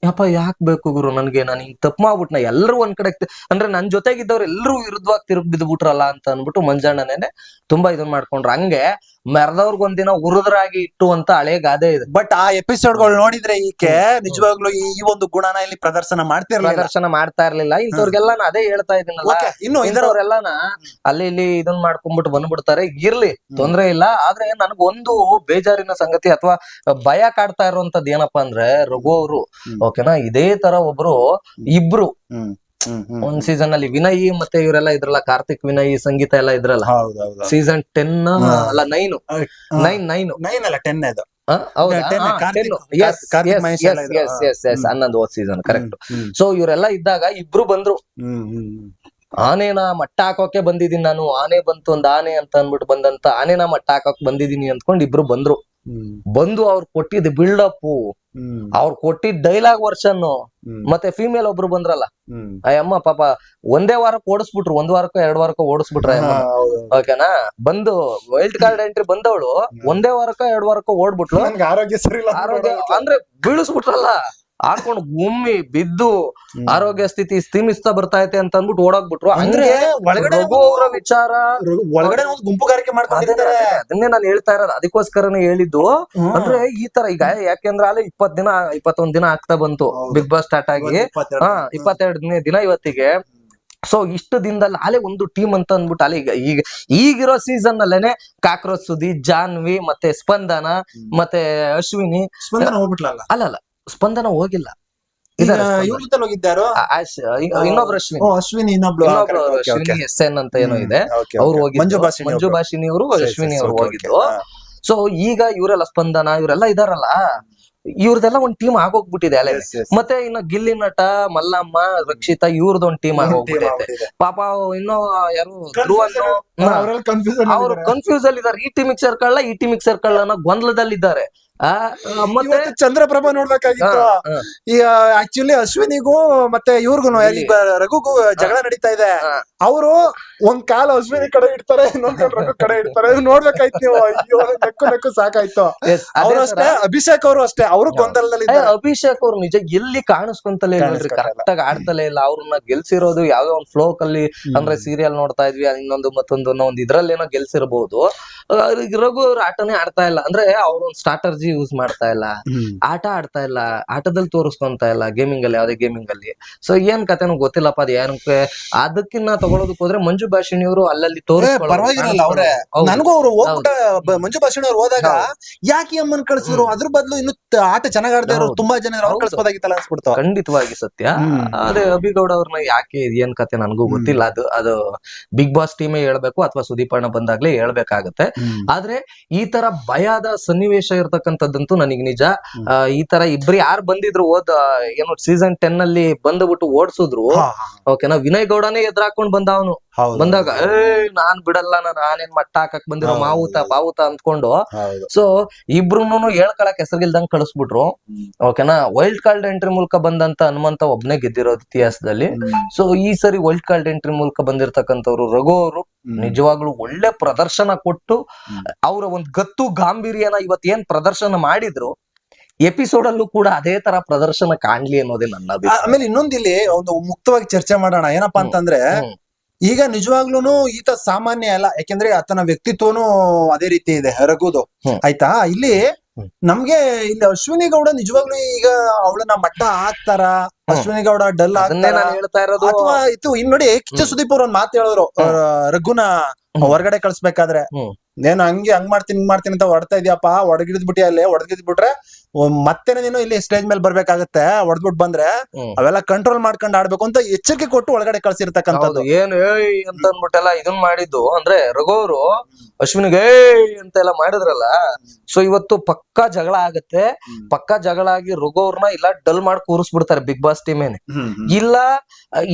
ಯಪ್ಪ, ಯಾಕೆ ಬೇಕು ಗುರು ನನಗೆ? ನಾನು ಹಿಂಗ್ ತಪ್ಪು ಮಾಡ್ಬಿಟ್ನ. ಎಲ್ಲರೂ ಒಂದ್ ಕಡೆ ಅಂದ್ರೆ ನನ್ ಜೊತೆಗಿದ್ದವ್ರು ಎಲ್ಲರೂ ವಿರುದ್ಧವಾಗಿ ತಿರುಗ್ ಬಿದ್ಬಿಟ್ರಲ್ಲ ಅಂತ ಅನ್ಬಿಟ್ಟು ಮಂಜಣ್ಣನೇನೆ ತುಂಬಾ ಇದನ್ ಮಾಡ್ಕೊಂಡ್ರು. ಹಂಗೆ ಮೆರೆದವ್ರಿಗೆ ಉರುದ್ರಾಗಿ ಉರಿದ್ರಾಗಿ ಇಟ್ಟು ಅಂತ ಹಳೆ ಗಾದೆ ಇದೆ. ಬಟ್ ಆ ಎಪಿಸೋಡ್ಗಳು ನೋಡಿದ್ರೆ ಈಕೆ ನಿಜವಾಗ್ಲೂ ಈ ಈ ಒಂದು ಗುಣನ ಇಲ್ಲಿ ಪ್ರದರ್ಶನ ಮಾಡ್ತಿರ್ಲಿಲ್ಲ ಪ್ರದರ್ಶನ ಮಾಡ್ತಾ ಇರ್ಲಿಲ್ಲ. ಇಂಥವ್ರಿಗೆಲ್ಲ ನಾ ಅದೇ ಹೇಳ್ತಾ ಇದೀನಲ್ಲ Okay, ಇನ್ನು ಇದರ ಇಂಥವ್ರೆಲ್ಲಾನ ಅಲ್ಲಿ ಇಲ್ಲಿ ಇದನ್ ಮಾಡ್ಕೊಂಡ್ಬಿಟ್ಟು ಬಂದ್ಬಿಡ್ತಾರೆ. ಇರ್ಲಿ ತೊಂದ್ರೆ ಇಲ್ಲ. ಆದ್ರೆ ನನಗ್ ಒಂದು ಬೇಜಾರಿನ ಸಂಗತಿ ಅಥವಾ ಭಯ ಕಾಡ್ತಾ ಇರುವಂತದ್ದು ಏನಪ್ಪಾ ಅಂದ್ರೆ ರಘು ಅವರು. ಹ್ಮ್. ಓಕೆನಾ? ಇದೇ ತರ ಒಬ್ರು ಇಬ್ರು ಹ್ಮ್. ಒಂದ್ ಸೀಸನ್ ಅಲ್ಲಿ ವಿನಯ್ ಮತ್ತೆ ಇವರೆಲ್ಲ ಇದ್ರಲ್ಲ ಕಾರ್ತಿಕ್ ವಿನಯ್ ಸಂಗೀತ ಎಲ್ಲ ಇದ್ರಲ್ಲ? Season ten. ಅಲ್ಲ ನೈನ್ ನೈನ್ ನೈನ್ ನೈನ್ ಅಲ್ಲ ಟೆನ್ ಅದು. ಹೌದಾ? Ten, ಕಾರ್ತಿಕ್- 10. ಕಾರ್ತಿಕ್ yes, ಎಲ್ಲ ಇದ್ರು. yes, yes, yes. ಹ್ಮ್. ಹನ್ನೊಂದು ಹೋದ್ ಸೀಸನ್ ಕರೆಕ್ಟ್ ಸೊ ಇವರೆಲ್ಲ ಇದ್ದಾಗ ಇಬ್ರು ಬಂದ್ರು. ಆನೆನ ಮಟ್ಟ ಹಾಕೋಕೆ ಬಂದಿದೀನಿ ನಾನು. ಆನೆ ಬಂತು ಒಂದ್ ಆನೆ ಅಂತ ಅನ್ಬಿಟ್ಟು ಬಂದಂತ ಆನೆನ ಮಟ್ಟ ಹಾಕೋಕ್ ಬಂದಿದೀನಿ ಅಂದ್ಕೊಂಡು ಇಬ್ರು ಬಂದ್ರು. ಬಂದು ಅವ್ರು ಕೊಟ್ಟಿದ್ ಬಿಲ್ಡಪ್ ಅಪ್ ಅವ್ರು ಕೊಟ್ಟಿದ್ ಡೈಲಾಗ್ ವರ್ಷನ್ ಮತ್ತೆ ಫಿಮೇಲ್ ಒಬ್ರು ಬಂದ್ರಲ್ಲ. ಅಯ್ಯಮ್ಮ ಆ ಅಮ್ಮ ಪಾಪ ಒಂದೇ ವಾರಕ್ಕೆ ಓಡಿಸ್ಬಿಟ್ರು ಒಂದ್ ವಾರಕ್ಕೋ ಎರಡ್ ವಾರಕ್ಕೋ ಓಡಿಸ್ಬಿಟ್ರ. ಓಕೆನಾ? ಬಂದು ವೈಲ್ಡ್ ಕಾರ್ಡ್ ಎಂಟ್ರಿ ಬಂದವಳು ಒಂದೇ ವಾರಕ್ಕೋ ಎರಡ್ ವಾರಕ್ಕೋ ಓಡ್ಬಿಟ್ಲು. ಆರೋಗ್ಯ ಸರಿ ಆರೋಗ್ಯ ಅಂದ್ರೆ ಬೀಳಿಸ್ಬಿಟ್ರಲ್ಲ. ಹಾಕೊಂಡು ಗುಮ್ಮಿ ಬಿದ್ದು ಆರೋಗ್ಯ ಸ್ಥಿತಿ ಸ್ಥಿಮಿಸ್ತಾ ಬರ್ತಾ ಐತೆ ಅಂತ ಅಂದ್ಬಿಟ್ಟು ಓಡಾಕ್ಬಿಟ್ರು. ಅಂದ್ರೆ ಒಳಗಡೆ ಅವರ ವಿಚಾರ. ಒಳಗಡೆ ಒಂದು ಗುಂಪುಗಾರಿಕೆ ಮಾಡ್ಕೊಂಡಿರ್ತಾರೆ ಅದನ್ನೇ ನಾನು ಹೇಳ್ತಾ ಇರೋದು. ಅದಕ್ಕೋಸ್ಕರನೇ ಹೇಳಿದ್ದು. ಅಂದ್ರೆ ಈ ತರ ಈಗ ಯಾಕೆಂದ್ರೆ ಅಲ್ಲಿ ಇಪ್ಪತ್ ದಿನ ಇಪ್ಪತ್ತೊಂದ್ ದಿನ ಆಗ್ತಾ ಬಂತು ಬಿಗ್ ಬಾಸ್ ಸ್ಟಾರ್ಟ್ ಆಗಿ. ಹಾ ಇಪ್ಪತ್ತೆರಡನೇ ದಿನ ಇವತ್ತಿಗೆ. ಸೊ ಇಷ್ಟು ದಿನದಲ್ಲಿ ಅಲ್ಲೇ ಒಂದು ಟೀಮ್ ಅಂತ ಅಂದ್ಬಿಟ್ಟು ಅಲ್ಲಿ ಈಗ ಈಗ ಈಗಿರೋ ಸೀಸನ್ ಅಲ್ಲೇನೆ ಕಾಕ್ರೋಚ್ ಸುದಿ ಜಾನ್ವಿ ಮತ್ತೆ ಸ್ಪಂದನ ಮತ್ತೆ ಅಶ್ವಿನಿ. ಸ್ಪಂದನ ಹೋಗ್ಬಿಟ್ಲಲ್ಲ? ಅಲ್ಲಲ್ಲ. ಸ್ಪಂದನ ಹೋಗಿಲ್ಲ. ಇನ್ನೊಬ್ರು ಅಶ್ವಿನಿ. ಅಶ್ವಿನಿ ಇನ್ನೊಬ್ಳು. ಅಶ್ವಿನಿ ಎಸ್ ಎನ್ ಅಂತ ಏನೋ ಇದೆ. ಅವ್ರು. ಮಂಜು ಒಬ್ರು. ಅವರು ಅಶ್ವಿನಿ ಅವರು ಹೋಗಿದ್ದು. ಸೊ ಈಗ ಇವರೆಲ್ಲ ಸ್ಪಂದನ ಇವರೆಲ್ಲ ಇದಾರಲ್ಲ? ಇವ್ರದೆಲ್ಲ ಒಂದ್ ಟೀಮ್ ಆಗೋಗ್ಬಿಟ್ಟಿದೆ yes. ಮತ್ತೆ ಇನ್ನು ಗಿಲ್ಲಿ ನಟ ಮಲ್ಲಮ್ಮ ರಕ್ಷಿತಾ ಇವ್ರದ್ದು ಒಂದ್ ಟೀಮ್ ಆಗೋಗ್ಬಿಟ್ಟಿದೆ. ಪಾಪ ಇನ್ನೋ ಯಾರು ಧ್ರುವನ್ ಅವ್ರು. ಕನ್ಫ್ಯೂಸ್ ಅಲ್ಲಿ ಇದಾರೆ ಈ ಟೀಮಿಗೆ ಸೇರ್ಕೊಳ್ಳ ಈ ಟೀಮಿಗೆ ಸೇರ್ಕೊಳ್ಳ ಅನ್ನೋ ಆ, ಮತ್ತೆ ಇವತ್ತು ಚಂದ್ರಪ್ರಭಾ ನೋಡ್ಬೇಕಾಗಿತ್ತು. ಈಗ ಆಕ್ಚುಲಿ ಅಶ್ವಿನಿಗೂ ಮತ್ತೆ ಇವ್ರಿಗೂ ರಘುಗೂ ಜಗಳ ನಡೀತಾ ಇದೆ. ಅವರು ಒಂದ್ ಕಾಲ ಅಶ್ವಿನಿ ಕಡೆ ಇಡ್ತಾರೆ ಇನ್ನೊಂದ್ ಕಾಲ ರಘು ಕಡೆ ಇಡ್ತಾರೆ. ನೋಡ್ಬೇಕಾಯ್ತು ನೀವು. ಅಯ್ಯೋ ನಕ್ಕು ನಕ್ಕು ಸಾಕಾಯ್ತು. ಅವ್ರು ಅಷ್ಟೇ ಅಭಿಷೇಕ್ ಅವರು ಅಷ್ಟೇ. ಅವರು ಗೊಂದಲದಲ್ಲಿ ಅಭಿಷೇಕ್ ಅವ್ರು ನಿಜ ಎಲ್ಲಿ ಕಾಣಿಸ್ಕೊಂತಲೇ ಇಲ್ಲ. ಕರೆಕ್ಟ್ ಆಗಿ ಆಡ್ತಲೇ ಇಲ್ಲ. ಅವ್ರನ್ನ ಗೆಲ್ಸಿರೋದು ಯಾವ್ದೋ ಒಂದ್ ಫ್ಲೋಕ್ ಅಲ್ಲಿ ಅಂದ್ರೆ ಸೀರಿಯಲ್ ನೋಡ್ತಾ ಇದ್ವಿ ಇನ್ನೊಂದು ಮತ್ತೊಂದು ಇನ್ನೊಂದು ಒಂದ್ ಇದ್ರಲ್ಲೇನೋ ಗೆಲ್ಸಿರ್ಬಹುದು ಆ, ಈಗ ರಘು ಅವ್ರ ಆಟನೇ ಆಡ್ತಾ ಇಲ್ಲ. ಅಂದ್ರೆ ಅವ್ರ ಒಂದ್ ಸ್ಟ್ರಾಟರ್ಜಿ ಯೂಸ್ ಮಾಡ್ತಾ ಇಲ್ಲ. ಆಟ ಆಡ್ತಾ ಇಲ್ಲ. ಆಟದಲ್ಲಿ ತೋರಿಸ್ಕೊಂತ ಇಲ್ಲ ಗೇಮಿಂಗ್ ಅಲ್ಲಿ ಯಾವ್ದೇ ಗೇಮಿಂಗ್ ಅಲ್ಲಿ ಸೊ ಏನ್ ಕತೆನೂ ಗೊತ್ತಿಲ್ಲಪ್ಪ ಅದ್ ಏನ್ ಅದಕ್ಕಿನ್ನ ತಗೊಳೋದಕ್ ಹೋದ್ರೆ ಮಂಜು ಭಾಷಿಣಿ ಅವರು ಅಲ್ಲಲ್ಲಿ ಪರವಾಗಿರಲ್ಲ ಅವ್ರೆ. ನನಗೂ ಅವ್ರು ಹೋಗ್ಬಿಟ್ಟ ಮಂಜು ಭಾಷಿಣಿ ಅವ್ರು ಹೋದಾಗ ಯಾಕೆ ಅಮ್ಮನ್ ಕಳ್ಸಿದ್ರು? ಅದ್ರ ಬದಲು ಇನ್ನು ಆಟ ಚೆನ್ನಾಗ್ ಇರೋ ತುಂಬಾ ಜನ ಅವ್ರು ಹೌದು. ಕಳ್ಸ್ಬೋದಾಗಿತ್ತಲ್ಲ ಅನ್ಸ್ಬಿಡ್ತು. ಖಂಡಿತವಾಗಿ ಸತ್ಯ. ಅದೇ ಅಭಿಗೌಡ ಅವ್ರನ್ನ ಯಾಕೆ ಏನ್ ಕತೆ ನನಗೂ ಗೊತ್ತಿಲ್ಲ. ಅದು ಅದು ಬಿಗ್ ಬಾಸ್ ಟೀಮೇ ಹೇಳ್ಬೇಕು ಅಥವಾ ಸುದೀಪಣ್ಣ ಬಂದಾಗ್ಲೇ ಹೇಳ್ಬೇಕಾಗತ್ತೆ. ಆದ್ರೆ ಈ ತರ ಭಯದ ಸನ್ನಿವೇಶ ಇರ್ತಕ್ಕಂಥದ್ದಂತೂ ನನಗೆ ನಿಜ. ಈ ತರ ಇಬ್ರು ಯಾರು ಬಂದಿದ್ರು ಓದ್ ಏನು ಸೀಸನ್ ಟೆನ್ ಅಲ್ಲಿ ಬಂದ್ಬಿಟ್ಟು ಓಡಿಸಿದ್ರು ಓಕೆನಾ ವಿನಯ್ ಗೌಡನೇ ಎದುರಾಕೊಂಡ್ ಬಂದ ಅವನು. ಬಂದಾಗ ಏ ನಾನ್ ಬಿಡಲ್ಲ ನಾನು ನಾನೇನ್ ಮಟ್ಟ ಹಾಕಕ್ ಬಂದಿರೋ. ಮಾವುತ ಪಾವುತ ಅಂದ್ಕೊಂಡು. ಸೊ ಇಬ್ರುನು ಹೇಳ್ಕೊಳಕ್ ಹೆಸರಿಲ್ದಂಗ್ ಕಳಿಸ್ಬಿಟ್ರು. ಓಕೆನಾ? ವೈಲ್ಡ್ ಕಾರ್ಡ್ ಎಂಟ್ರಿ ಮೂಲಕ ಬಂದಂತ ಹನುಮಂತ ಒಬ್ನೇ ಗೆದ್ದಿರೋ ಇತಿಹಾಸದಲ್ಲಿ. ಸೊ ಈ ಸರಿ ವೈಲ್ಡ್ ಕಾರ್ಡ್ ಎಂಟ್ರಿ ಮೂಲಕ ಬಂದಿರತಕ್ಕಂಥವ್ರು ರಘು ಅವರು ನಿಜವಾಗ್ಲೂ ಒಳ್ಳೆ ಪ್ರದರ್ಶನ ಕೊಟ್ಟು. ಅವರ ಒಂದ್ ಗತ್ತು ಗಾಂಭೀರ್ಯನ ಇವತ್ ಏನ್ ಪ್ರದರ್ಶನ ಮಾಡಿದ್ರು ಎಪಿಸೋಡ್ ಅಲ್ಲೂ ಕೂಡ ಅದೇ ತರ ಪ್ರದರ್ಶನ ಕಾಣ್ಲಿ ಅನ್ನೋದೇ ನನ್ನ ಆಮೇಲೆ ಇನ್ನೊಂದಿಲ್ಲಿ ಒಂದು ಮುಕ್ತವಾಗಿ ಚರ್ಚೆ ಮಾಡೋಣ. ಏನಪ್ಪಾ ಅಂತಂದ್ರೆ. ಈಗ ನಿಜವಾಗ್ಲೂನು ಈತ ಸಾಮಾನ್ಯ ಅಲ್ಲ. ಯಾಕೆಂದ್ರೆ ಆತನ ವ್ಯಕ್ತಿತ್ವನು ಅದೇ ರೀತಿ ಇದೆ ರಘುದು. ಆಯ್ತಾ? ಇಲ್ಲಿ. ನಮ್ಗೆ ಇಲ್ಲಿ ಅಶ್ವಿನಿ ಗೌಡ ನಿಜವಾಗ್ಲೂ ಈಗ ಅವಳನ್ನ ಮಟ್ಟ ಹಾಕ್ತಾರ? ಅಶ್ವಿನಿ ಗೌಡ ಡಲ್ ಹೇಳ್ತಾ ಇರೋದು. ಅಥವಾ ಇದು ಇನ್ ನೋಡಿ ಕಿಚ್ಚ ಸುದೀಪ್ ಅವ್ರ ಒಂದ್ ಮಾತು ಹೇಳಿದ್ರು ರಘುನ. ಹೊರಗಡೆ ಕಳ್ಸ್ಬೇಕಾದ್ರೆ. ನೇನು ಹಂಗೆ ಹಂಗ್ ಮಾಡ್ತೀನಿ ಹಿಂಗ್ ಮಾಡ್ತೀನಿ ಅಂತ ಹೊಡ್ತಾ ಇದೀಯಪ್ಪ. ಹೊಡಗಿದ್ ಬಿಟ್ಟಿ ಅಲ್ಲಿ ಬಿಟ್ರೆ ಮತ್ತೆ ನೀನು ಇಲ್ಲಿ ಸ್ಟೇಜ್ ಮೇಲೆ ಬರ್ಬೇಕಾಗತ್ತೆ ಹೊಡೆದ್ಬಿಟ್ಟು ಬಂದ್ರೆ ಅವೆಲ್ಲ ಕಂಟ್ರೋಲ್ ಮಾಡ್ಕೊಂಡು ಆಡ್ಬೇಕು ಅಂತ ಎಚ್ಚರಿಕೆ ಕೊಟ್ಟು ಒಳಗಡೆ ಕಳ್ಸಿರ್ತಕ್ಕಂಥದ್ದು. ಏನು ಏಯ್ ಅಂತ ಅಂದ್ಬಿಟ್ಟೆಲ್ಲ ಇದನ್ ಮಾಡಿದ್ದು. ಅಂದ್ರೆ ರಘುವರು ಅಶ್ವಿನಿಗೆ ಏಯ್ ಅಂತೆಲ್ಲ ಮಾಡಿದ್ರಲ್ಲ ಸೊ ಇವತ್ತು ಪಕ್ಕಾ ಜಗಳ ಆಗತ್ತೆ. ಪಕ್ಕಾ ಜಗಳ ಆಗಿ ರಘುವ್ರನ್ನ ಇಲ್ಲ ಡಲ್ ಮಾಡಿ ಕೂರಿಸ್ಬಿಡ್ತಾರೆ ಬಿಗ್ ಬಾಸ್ ಟೀಮ್ ಏನೆ. ಇಲ್ಲ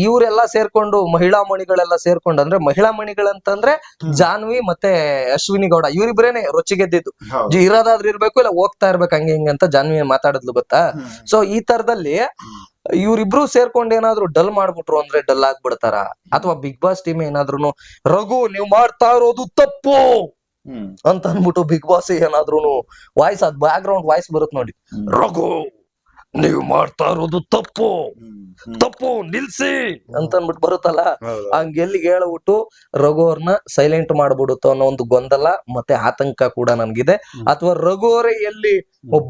ಇವರೆಲ್ಲ ಸೇರ್ಕೊಂಡು ಮಹಿಳಾ ಮಣಿಗಳೆಲ್ಲ ಸೇರ್ಕೊಂಡು ಅಂದ್ರೆ ಮಹಿಳಾ ಮಣಿಗಳಂತಂದ್ರೆ ಜಾನ್ವಿ ಮತ್ತೆ ಅಶ್ವಿನಿ ಗೌಡ ಇವ್ರಿಬ್ರೇನೆ ರೊಚ್ಚಿಗೆದ್ದಿದ್ದು. ಇರೋದಾದ್ರೂ ಇರ್ಬೇಕು ಇಲ್ಲ ಹೋಗ್ತಾ ಇರ್ಬೇಕು ಹಂಗೆ ಹಿಂಗೆ ಅಂತ ಜಾನ್ವಿ ಮಾತಾಡಿದ್ಲು ಗೊತ್ತಾ? ಸೊ ಈ ತರದಲ್ಲಿ ಇವ್ರಿಬ್ರು ಸೇರ್ಕೊಂಡ್ ಏನಾದ್ರು ಡಲ್ ಮಾಡ್ಬಿಟ್ರು ಅಂದ್ರೆ ಡಲ್ ಆಗ್ಬಿಡ್ತಾರ? ಅಥವಾ ಬಿಗ್ ಬಾಸ್ ಟೀಮ್ ಏನಾದ್ರು ರಘು ನೀವ್ ಮಾಡ್ತಾ ಇರೋದು ತಪ್ಪು! ಅಂತ ಅನ್ಬಿಟ್ಟು ಬಿಗ್ ಬಾಸ್ ಏನಾದ್ರು ವಾಯ್ಸ್ ಅದ್ ಬ್ಯಾಕ್ ಗ್ರೌಂಡ್ ವಾಯ್ಸ್ ಬರುತ್ತೆ ನೋಡಿ. ರಘು ನೀವು ಮಾಡ್ತಾ ಇರೋದು ತಪ್ಪು. ತಪ್ಪು ನಿಲ್ಸಿ ಅಂತ ಅನ್ಬಿಟ್ಟು ಬರುತ್ತಲ್ಲ? ಹಂಗೆ ಎಲ್ಲಿಗೆ ಹೇಳ್ಬಿಟ್ಟು ರಘು ಅವ್ರನ್ನ ಸೈಲೆಂಟ್ ಮಾಡ್ಬಿಡುತ್ತೋ ಅನ್ನೋ ಒಂದು ಗೊಂದಲ ಮತ್ತೆ ಆತಂಕ ಕೂಡ ನನ್ಗಿದೆ. ಅಥವಾ ರಘು ಅವರೇ ಎಲ್ಲಿ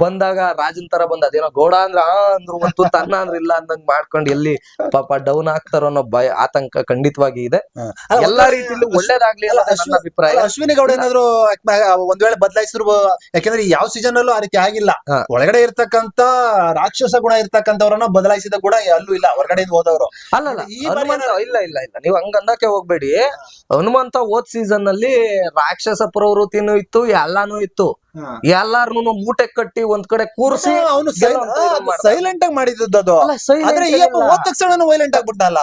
ಬಂದಾಗ ರಾಜನ್ ತರ ಬಂದ ಅದೇನೋ ಗೌಡ ಅಂದ್ರ ಆ ಅಂದ್ರು ಮತ್ತು ತನ್ನ ಅಂದ್ರೆ ಇಲ್ಲ ಅಂದಂಗ್ ಮಾಡ್ಕೊಂಡು ಎಲ್ಲಿ ಪಾಪ ಡೌನ್ ಆಗ್ತಾರೋ ಅನ್ನೋ ಭಯ ಆತಂಕ ಖಂಡಿತವಾಗಿ ಇದೆ. ಎಲ್ಲಾ ರೀತಿಯಲ್ಲಿ ಒಳ್ಳೇದಾಗ್ಲಿ ನನ್ನ ಅಭಿಪ್ರಾಯ. ಅಶ್ವಿನಿ ಗೌಡ ಏನಾದ್ರು ಒಂದ್ ವೇಳೆ ಬದಲಾಯಿಸಿರ್ಬೋದು ಯಾಕಂದ್ರೆ ಯಾವ ಸೀಸನ್ ಅಲ್ಲೂ ಅದಕ್ಕೆ ರೀತಿ ಆಗಿಲ್ಲ. ಒಳಗಡೆ ಇರ್ತಕ್ಕಂತ ರಾಕ್ಷಸ ಗುಣ ಇರ್ತಕ್ಕಂಥವ್ರನ್ನ ಬದಲಾಯಿಸಿದ ಕೂಡ ಅಲ್ಲೂ ಇಲ್ಲ ಹೊರಗಡೆಯಿಂದ ಹೋದವರು. ಅಲ್ಲಲ್ಲ ಈ ಬಾರಿ ಹನುಮಂತ ಇಲ್ಲ ಇಲ್ಲ ಇಲ್ಲ ನೀವು ಹಂಗ ಅನ್ನಕ್ಕೆ ಹೋಗ್ಬೇಡಿ. ಹನುಮಂತ ಓದ್ ಸೀಸನ್ ಅಲ್ಲಿ ರಾಕ್ಷಸ ಪ್ರವೃತ್ತಿನೂ ಇತ್ತು ಎಲ್ಲಾನು ಇತ್ತು. ಎಲ್ಲಾರ್ನು ಮೂಟೆ ಕಟ್ಟಿ ಒಂದ್ ಕಡೆ ಕೂರಿಸಿ ಅವನು ಮಾಡ್ದ. ಸೈಲೆಂಟ್ ಆಗಿ ಮಾಡಿದ್ದು ಅದು. ಅಲ್ಲ, silent ಆದ್ರೆ ಈ ಏನಿಲ್ಲ. ಹೋದ ತಕ್ಷಣ ವೈಲೆಂಟ್ ಆಗ್ಬಿಟ್ಟಲ್ಲ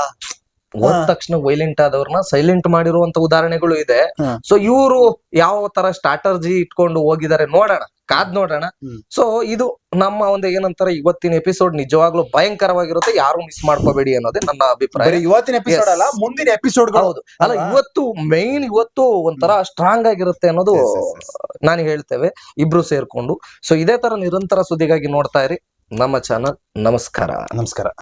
ಹೋದ ತಕ್ಷಣ ವೈಲೆಂಟ್ ಆದವ್ರನ್ನ ಸೈಲೆಂಟ್ ಮಾಡಿರುವಂತ ಉದಾಹರಣೆಗಳು ಇದೆ. ಸೊ ಇವರು ಯಾವ ತರ ಸ್ಟ್ರಾಟರ್ಜಿ ಇಟ್ಕೊಂಡು ಹೋಗಿದ್ದಾರೆ ನೋಡೋಣ ಕಾದ್ ನೋಡೋಣ. ಸೊ ಇದು ನಮ್ಮ ಒಂದು ಏನಂತಾರೆ ಇವತ್ತಿನ ಎಪಿಸೋಡ್ ನಿಜವಾಗ್ಲೂ ಭಯಂಕರವಾಗಿರುತ್ತೆ ಯಾರು ಮಿಸ್ ಮಾಡ್ಕೋಬೇಡಿ ಅನ್ನೋದೇ ನನ್ನ ಅಭಿಪ್ರಾಯ. ಇವತ್ತಿನ ಎಪಿಸೋಡ್. ಅಲ್ಲ ಮುಂದಿನ ಎಪಿಸೋಡ್ ಹೌದು. ಅಲ್ಲ ಇವತ್ತು ಮೈನ್ ಇವತ್ತು ಒಂಥರ ಸ್ಟ್ರಾಂಗ್ ಆಗಿರುತ್ತೆ ಅನ್ನೋದು. ನಾನು ಹೇಳ್ತೇವೆ ಇಬ್ರು ಸೇರ್ಕೊಂಡು. ಸೊ ಇದೇ ತರ ನಿರಂತರ ಸುದ್ದಿಗಾಗಿ ನೋಡ್ತಾ ಇರಿ. ನಮ್ಮ ಚಾನಲ್ ನಮಸ್ಕಾರ. ನಮಸ್ಕಾರ.